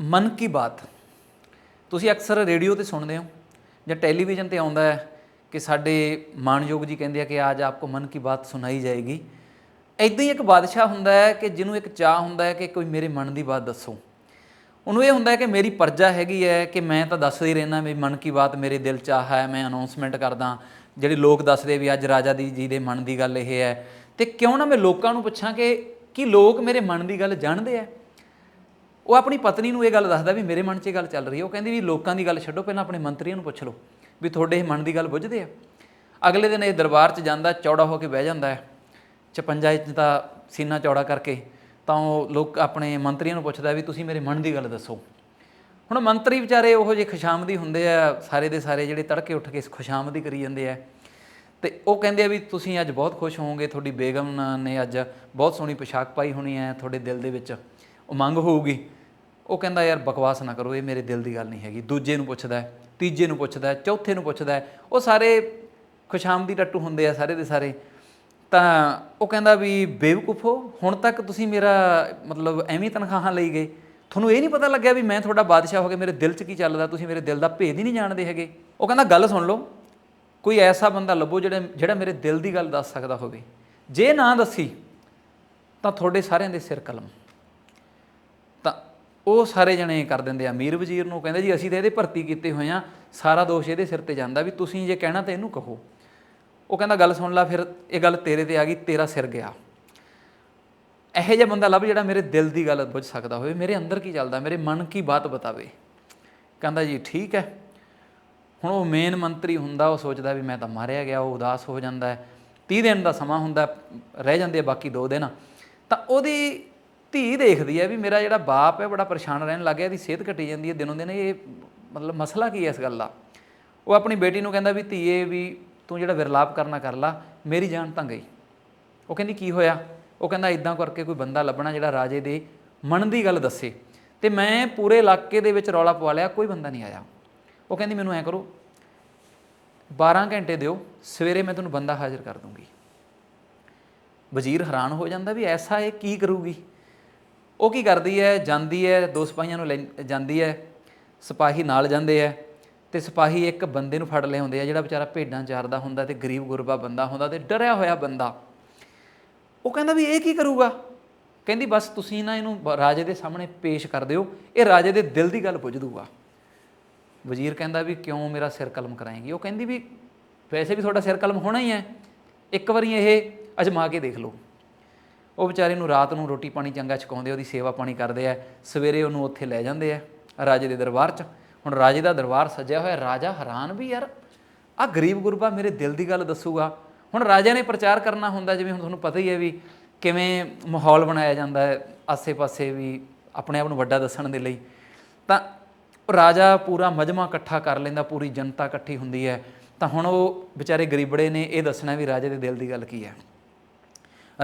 ਮਨ ਕੀ ਬਾਤ। ਤੁਸੀਂ ਅਕਸਰ ਰੇਡੀਓ ਤੇ ਸੁਣਦੇ ਹੋ ਜਾਂ ਟੈਲੀਵਿਜ਼ਨ ਤੇ ਆਉਂਦਾ ਹੈ ਕਿ ਸਾਡੇ ਮਾਨਯੋਗ ਜੀ ਕਹਿੰਦੇ ਆ ਕਿ ਅੱਜ ਆਪਕੋ ਮਨ ਕੀ ਬਾਤ ਸੁਣਾਈ ਜਾਏਗੀ। ਐਦਾਂ ਹੀ ਇੱਕ ਬਾਦਸ਼ਾਹ ਹੁੰਦਾ ਹੈ ਕਿ ਜਿਹਨੂੰ ਇੱਕ ਚਾਹ ਹੁੰਦਾ ਹੈ ਕਿ ਕੋਈ ਮੇਰੇ ਮਨ ਦੀ ਬਾਤ ਦੱਸੋ। ਉਹਨੂੰ ਇਹ ਹੁੰਦਾ ਹੈ ਕਿ ਮੇਰੀ ਪਰਜਾ ਹੈਗੀ ਹੈ ਕਿ ਮੈਂ ਤਾਂ ਦੱਸਦਾ ਹੀ ਰਹਿਣਾ ਵੀ ਮਨ ਕੀ ਬਾਤ ਮੇਰੇ ਦਿਲ ਚ ਆ, ਹੈ, ਮੈਂ ਅਨਾਉਂਸਮੈਂਟ ਕਰਦਾ। ਜਿਹੜੇ ਲੋਕ ਦੱਸਦੇ ਵੀ ਅੱਜ ਰਾਜਾ ਦੀ ਜੀ ਦੇ ਮਨ ਦੀ ਗੱਲ ਇਹ ਹੈ। ਤੇ ਕਿਉਂ ਨਾ ਮੈਂ ਲੋਕਾਂ ਨੂੰ ਪੁੱਛਾਂ ਕਿ ਕੀ ਲੋਕ ਮੇਰੇ ਮਨ ਦੀ ਗੱਲ ਜਾਣਦੇ ਆ ਉਹ ਆਪਣੀ ਪਤਨੀ ਨੂੰ ਇਹ ਗੱਲ ਦੱਸਦਾ ਵੀ ਮੇਰੇ ਮਨ 'ਚ ਇਹ ਗੱਲ ਚੱਲ ਰਹੀ ਹੈ। ਉਹ ਕਹਿੰਦੀ ਵੀ ਲੋਕਾਂ ਦੀ ਗੱਲ ਛੱਡੋ, ਪਹਿਲਾਂ ਆਪਣੇ ਮੰਤਰੀਆਂ ਨੂੰ ਪੁੱਛ ਲਓ ਵੀ ਤੁਹਾਡੇ ਇਹ ਮਨ ਦੀ ਗੱਲ ਬੁੱਝਦੇ ਆ। ਅਗਲੇ ਦਿਨ ਇਹ ਦਰਬਾਰ 'ਚ ਜਾਂਦਾ, ਚੌੜਾ ਹੋ ਕੇ ਬਹਿ ਜਾਂਦਾ ਹੈ। 56 ਇੰਚ ਦਾ ਸੀਨਾ ਚੌੜਾ ਕਰਕੇ ਤਾਂ ਉਹ ਲੋਕ ਆਪਣੇ ਮੰਤਰੀਆਂ ਨੂੰ ਪੁੱਛਦਾ ਵੀ ਤੁਸੀਂ ਮੇਰੇ ਮਨ ਦੀ ਗੱਲ ਦੱਸੋ। ਹੁਣ ਮੰਤਰੀ ਵਿਚਾਰੇ ਉਹੋ ਜਿਹੇ ਖੁਸ਼ਾਮਦੀ ਹੁੰਦੇ ਆ, ਸਾਰੇ ਦੇ ਸਾਰੇ ਜਿਹੜੇ ਤੜਕੇ ਉੱਠ ਕੇ ਖੁਸ਼ਾਮਦੀ ਕਰੀ ਜਾਂਦੇ ਆ। ਤੇ ਉਹ ਕਹਿੰਦੇ ਆ ਵੀ ਤੁਸੀਂ ਅੱਜ ਬਹੁਤ ਖੁਸ਼ ਹੋਵੋਗੇ, ਤੁਹਾਡੀ ਬੇਗਮ ਨੇ ਅੱਜ ਬਹੁਤ ਸੋਹਣੀ ਪੋਸ਼ਾਕ ਪਾਈ ਹੋਣੀ ਹੈ ਤੁਹਾਡੇ ਦਿਲ ਦੇ ਵਿੱਚ। ਉਮੰਗ ਹੋਊਗੀ। ਉਹ ਕਹਿੰਦਾ, ਯਾਰ ਬਕਵਾਸ ਨਾ ਕਰੋ, ਇਹ ਮੇਰੇ ਦਿਲ ਦੀ ਗੱਲ ਨਹੀਂ ਹੈਗੀ। ਦੂਜੇ ਨੂੰ ਪੁੱਛਦਾ ਹੈ ਤੀਜੇ ਨੂੰ ਪੁੱਛਦਾ ਹੈ ਚੌਥੇ ਨੂੰ ਪੁੱਛਦਾ ਹੈ ਉਹ ਸਾਰੇ ਖੁਸ਼ਾਮਦੀ ਟੱਟੂ ਹੁੰਦੇ ਆ ਸਾਰੇ ਦੇ ਸਾਰੇ। ਤਾਂ ਉਹ ਕਹਿੰਦਾ ਵੀ, ਬੇਵਕੂਫੋ ਹੁਣ ਤੱਕ ਤੁਸੀਂ ਮੇਰਾ ਮਤਲਬ ਐਵੇਂ ਤਨਖਾਹਾਂ ਲਈ ਗਏ। ਤੁਹਾਨੂੰ ਇਹ ਨਹੀਂ ਪਤਾ ਲੱਗਿਆ ਵੀ ਮੈਂ ਤੁਹਾਡਾ ਬਾਦਸ਼ਾਹ ਹੋ ਕੇ ਮੇਰੇ ਦਿਲ 'ਚ ਕੀ ਚੱਲਦਾ, ਤੁਸੀਂ ਮੇਰੇ ਦਿਲ ਦਾ ਭੇਦ ਹੀ ਨਹੀਂ ਜਾਣਦੇ ਹੈਗੇ? ਉਹ ਕਹਿੰਦਾ, ਗੱਲ ਸੁਣ ਲਓ, ਕੋਈ ਐਸਾ ਬੰਦਾ ਲੱਭੋ ਜਿਹੜਾ ਜਿਹੜਾ ਮੇਰੇ ਦਿਲ ਦੀ ਗੱਲ ਦੱਸ ਸਕਦਾ ਹੋਵੇ। ਜੇ ਨਾ ਦੱਸੀ, ਤਾਂ ਤੁਹਾਡੇ ਸਾਰਿਆਂ ਦੇ ਸਿਰ ਕਲਮ। ਉਹ ਸਾਰੇ ਜਣੇ ਕਰ ਦਿੰਦੇ ਆ। ਅਮੀਰ ਵਜ਼ੀਰ ਨੂੰ ਕਹਿੰਦੇ ਜੀ, ਅਸੀਂ ਤਾਂ ਇਹਦੇ ਭਰਤੀ ਕੀਤੇ ਹੋਏ ਆ। ਸਾਰਾ ਦੋਸ਼ ਇਹਦੇ ਸਿਰ ਤੇ ਜਾਂਦਾ ਵੀ ਤੁਸੀਂ ਜੇ ਕਹਿਣਾ ਤਾਂ ਇਹਨੂੰ ਕਹੋ। ਉਹ ਕਹਿੰਦਾ, ਗੱਲ ਸੁਣ ਲੈ, ਫਿਰ ਇਹ ਗੱਲ ਤੇਰੇ ਤੇ ਆ ਗਈ, ਤੇਰਾ ਸਿਰ ਗਿਆ। ਇਹੋ ਜਿਹਾ ਬੰਦਾ ਲੱਭ ਜਿਹੜਾ ਮੇਰੇ ਦਿਲ ਦੀ ਗੱਲ ਬੁੱਝ ਸਕਦਾ ਹੋਵੇ, ਮੇਰੇ ਅੰਦਰ ਕੀ ਚੱਲਦਾ, ਮੇਰੇ ਮਨ ਕੀ ਬਾਤ ਬਤਾਵੇ। ਕਹਿੰਦਾ ਜੀ, ਠੀਕ ਹੈ। ਹੁਣ ਉਹ ਮੇਨ ਮੰਤਰੀ ਹੁੰਦਾ, ਉਹ ਸੋਚਦਾ ਵੀ ਮੈਂ ਤਾਂ ਮਾਰਿਆ ਗਿਆ, ਉਹ ਉਦਾਸ ਹੋ ਜਾਂਦਾ ਹੈ। 30 ਦਿਨ ਦਾ ਸਮਾਂ ਹੁੰਦਾ, ਰਹਿ ਜਾਂਦੇ ਬਾਕੀ 2 ਦਿਨ। ਤਾਂ ਉਹਦੀ ਧੀ ਦੇਖਦੀ ਹੈ ਵੀ ਮੇਰਾ ਜਿਹੜਾ ਬਾਪ ਹੈ, ਬੜਾ ਪਰੇਸ਼ਾਨ ਰਹਿਣ ਲੱਗ ਗਿਆ, ਇਹਦੀ ਸਿਹਤ ਘਟੀ ਜਾਂਦੀ ਹੈ ਦਿਨੋਂ ਦਿਨ। ਇਹ ਮਤਲਬ ਮਸਲਾ ਕੀ ਹੈ ਇਸ ਗੱਲ ਦਾ? ਉਹ ਆਪਣੀ ਬੇਟੀ ਨੂੰ ਕਹਿੰਦਾ ਵੀ ਧੀਏ ਵੀ ਤੂੰ ਜਿਹੜਾ ਵਿਰਲਾਪ ਕਰਨਾ ਕਰ ਲਾ, ਮੇਰੀ ਜਾਨ ਤਾਂ ਗਈ। ਉਹ ਕਹਿੰਦੀ, ਕੀ ਹੋਇਆ? ਉਹ ਕਹਿੰਦਾ, ਇਦਾਂ ਕਰਕੇ ਕੋਈ ਬੰਦਾ ਲੱਭਣਾ ਜਿਹੜਾ ਰਾਜੇ ਦੇ ਮਨ ਦੀ ਗੱਲ ਦੱਸੇ। ਤੇ ਮੈਂ ਪੂਰੇ ਇਲਾਕੇ ਦੇ ਵਿੱਚ ਰੌਲਾ ਪਵਾ ਲਿਆ, ਕੋਈ ਬੰਦਾ ਨਹੀਂ ਆਇਆ। ਉਹ ਕਹਿੰਦੀ, ਮੈਨੂੰ ਐ ਕਰੋ 12 ਘੰਟੇ ਦਿਓ, ਸਵੇਰੇ ਮੈਂ ਤੁਹਾਨੂੰ ਬੰਦਾ ਹਾਜ਼ਰ ਕਰ ਦੂੰਗੀ। ਵਜ਼ੀਰ ਹੈਰਾਨ ਹੋ ਜਾਂਦਾ ਵੀ ਐਸਾ ਇਹ ਕੀ ਕਰੂਗੀ? ਉਹ ਕੀ ਕਰਦੀ ਹੈ? ਜਾਂਦੀ ਹੈ, ਦੋ ਸਿਪਾਹੀਆਂ ਨੂੰ ਲੈ- ਜਾਂਦੀ ਹੈ, ਸਿਪਾਹੀ ਨਾਲ ਜਾਂਦੇ ਹੈ ਤੇ ਸਿਪਾਹੀ ਇੱਕ ਬੰਦੇ ਨੂੰ ਫੜ ਲਏ ਹੁੰਦੇ ਆ ਜਿਹੜਾ ਵਿਚਾਰਾ ਭੇਡਾਂ ਚਾਰਦਾ ਹੁੰਦਾ ਤੇ ਗਰੀਬ ਗੁਰਬਾ ਬੰਦਾ ਹੁੰਦਾ ਤੇ ਡਰਿਆ ਹੋਇਆ ਬੰਦਾ। ਉਹ ਕਹਿੰਦਾ ਵੀ ਇਹ ਕੀ ਕਰੂਗਾ? ਕਹਿੰਦੀ ਬਸ ਤੁਸੀਂ ਨਾ ਇਹਨੂੰ ਬ- ਰਾਜੇ ਦੇ ਸਾਹਮਣੇ ਪੇਸ਼ ਕਰ ਦਿਓ, ਇਹ ਰਾਜੇ ਦੇ ਦਿਲ ਦੀ ਗੱਲ ਪੁੱਛ ਦੂਗਾ। ਵਜ਼ੀਰ ਕਹਿੰਦਾ ਵੀ ਕਿਉਂ ਮੇਰਾ ਸਿਰ ਕਲਮ ਕਰਾਏਗੀ? ਉਹ ਕਹਿੰਦੀ ਵੀ ਵੈਸੇ ਵੀ ਤੁਹਾਡਾ ਸਿਰ ਕਲਮ ਹੋਣਾ ਹੀ ਹੈ। ਇੱਕ ਵਾਰੀ ਇਹ ਅਜਮਾ ਕੇ ਦੇਖ ਲਓ। ਉਹ ਵਿਚਾਰੇ ਨੂੰ ਰਾਤ ਨੂੰ ਰੋਟੀ ਪਾਣੀ ਚੰਗਾ ਛਕਾਉਂਦੇ ਉਹਦੀ ਸੇਵਾ ਪਾਣੀ ਕਰਦੇ ਆ। ਸਵੇਰੇ ਉਹਨੂੰ ਉੱਥੇ ਲੈ ਜਾਂਦੇ ਆ, ਰਾਜੇ ਦੇ ਦਰਬਾਰ 'ਚ। ਹੁਣ ਰਾਜੇ ਦਾ ਦਰਬਾਰ ਸਜਿਆ ਹੋਇਆ, ਰਾਜਾ ਹੈਰਾਨ ਵੀ ਯਾਰ ਆ ਗਰੀਬ ਗੁਰਬਾ ਮੇਰੇ ਦਿਲ ਦੀ ਗੱਲ ਦੱਸੂਗਾ। ਹੁਣ ਰਾਜਾ ਨੇ ਪ੍ਰਚਾਰ ਕਰਨਾ ਹੁੰਦਾ, ਜਿਵੇਂ ਹੁਣ ਤੁਹਾਨੂੰ ਪਤਾ ਹੀ ਹੈ ਵੀ ਕਿਵੇਂ ਮਾਹੌਲ ਬਣਾਇਆ ਜਾਂਦਾ ਹੈ, ਆਸੇ-ਪਾਸੇ ਵੀ ਆਪਣੇ ਆਪ ਨੂੰ ਵੱਡਾ ਦੱਸਣ ਦੇ ਲਈ। ਤਾਂ ਰਾਜਾ ਪੂਰਾ ਮਜਮਾ ਇਕੱਠਾ ਕਰ ਲੈਂਦਾ, ਪੂਰੀ ਜਨਤਾ ਇਕੱਠੀ ਹੁੰਦੀ ਹੈ। ਤਾਂ ਹੁਣ ਉਹ ਵਿਚਾਰੇ ਗਰੀਬੜੇ ਨੇ ਇਹ ਦੱਸਣਾ ਵੀ ਰਾਜੇ ਦੇ ਦਿਲ ਦੀ ਗੱਲ ਕੀ ਹੈ।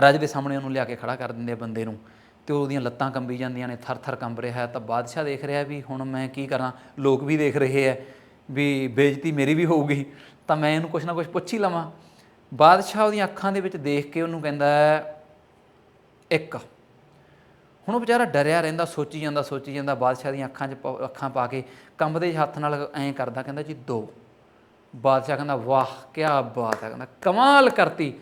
ਰਾਜੇ ਦੇ ਸਾਹਮਣੇ ਉਹਨੂੰ ਲਿਆ ਕੇ ਖੜਾ ਕਰ ਦਿੰਦੇ ਆ ਬੰਦੇ ਨੂੰ ਤੇ ਉਹਦੀਆਂ ਲੱਤਾਂ ਕੰਬੀ ਜਾਂਦੀਆਂ ਨੇ, ਥਰ-ਥਰ ਕੰਬ ਰਿਹਾ ਹੈ। ਤਾਂ ਬਾਦਸ਼ਾਹ ਦੇਖ ਰਿਹਾ ਵੀ ਹੁਣ ਮੈਂ ਕੀ ਕਰਾਂ? ਲੋਕ ਵੀ ਦੇਖ ਰਹੇ ਐ ਵੀ ਬੇਇੱਜ਼ਤੀ ਮੇਰੀ ਵੀ ਹੋਊਗੀ, ਤਾਂ ਮੈਂ ਇਹਨੂੰ ਕੁਛ ਨਾ ਕੁਛ ਪੁੱਛ ਹੀ ਲਵਾਂ। ਬਾਦਸ਼ਾਹ ਉਹਦੀਆਂ ਅੱਖਾਂ ਦੇ ਵਿੱਚ ਦੇਖ ਕੇ ਉਹਨੂੰ ਕਹਿੰਦਾ ਇੱਕ। ਹੁਣ ਉਹ ਵਿਚਾਰਾ ਡਰਿਆ ਰਹਿੰਦਾ, ਸੋਚੀ ਜਾਂਦਾ ਸੋਚੀ ਜਾਂਦਾ, ਬਾਦਸ਼ਾਹ ਦੀਆਂ ਅੱਖਾਂ 'ਚ ਪ- ਅੱਖਾਂ ਪਾ ਕੇ ਕੰਬਦੇ ਹੱਥ ਨਾਲ ਐਂ ਕਰਦਾ, ਕਹਿੰਦਾ ਜੀ ਦੋ। ਬਾਦਸ਼ਾਹ ਕਹਿੰਦਾ, ਵਾਹ ਕੀ ਬਾਤ ਹੈ। ਕਹਿੰਦਾ, ਕਮਾਲ ਕਰਤੀ।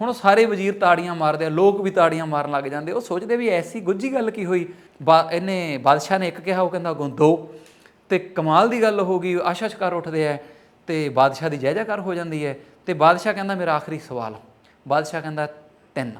ਹੁਣ ਉਹ ਸਾਰੇ ਵਜ਼ੀਰ ਤਾੜੀਆਂ ਮਾਰਦੇ ਆ, ਲੋਕ ਵੀ ਤਾੜੀਆਂ ਮਾਰਨ ਲੱਗ ਜਾਂਦੇ ਉਹ ਸੋਚਦੇ ਵੀ ਐਸੀ ਗੁੱਜੀ ਗੱਲ ਕੀ ਹੋਈ? ਬਾ, ਇਹਨੇ ਬਾਦਸ਼ਾਹ ਨੇ ਇੱਕ ਕਿਹਾ, ਉਹ ਕਹਿੰਦਾ ਗੁੰਦੋ ਦੋ। ਤੇ ਕਮਾਲ ਦੀ ਗੱਲ ਹੋ ਗਈ, ਆਸ਼ਾ ਸ਼ਿਕਾਰ ਉੱਠਦੇ ਆ ਤੇ ਬਾਦਸ਼ਾਹ ਦੀ ਜੈ ਜੈਕਾਰ ਹੋ ਜਾਂਦੀ ਹੈ ਤੇ ਬਾਦਸ਼ਾਹ ਕਹਿੰਦਾ, ਮੇਰਾ ਆਖਰੀ ਸਵਾਲ ਬਾਦਸ਼ਾਹ ਕਹਿੰਦਾ, ਤਿੰਨ।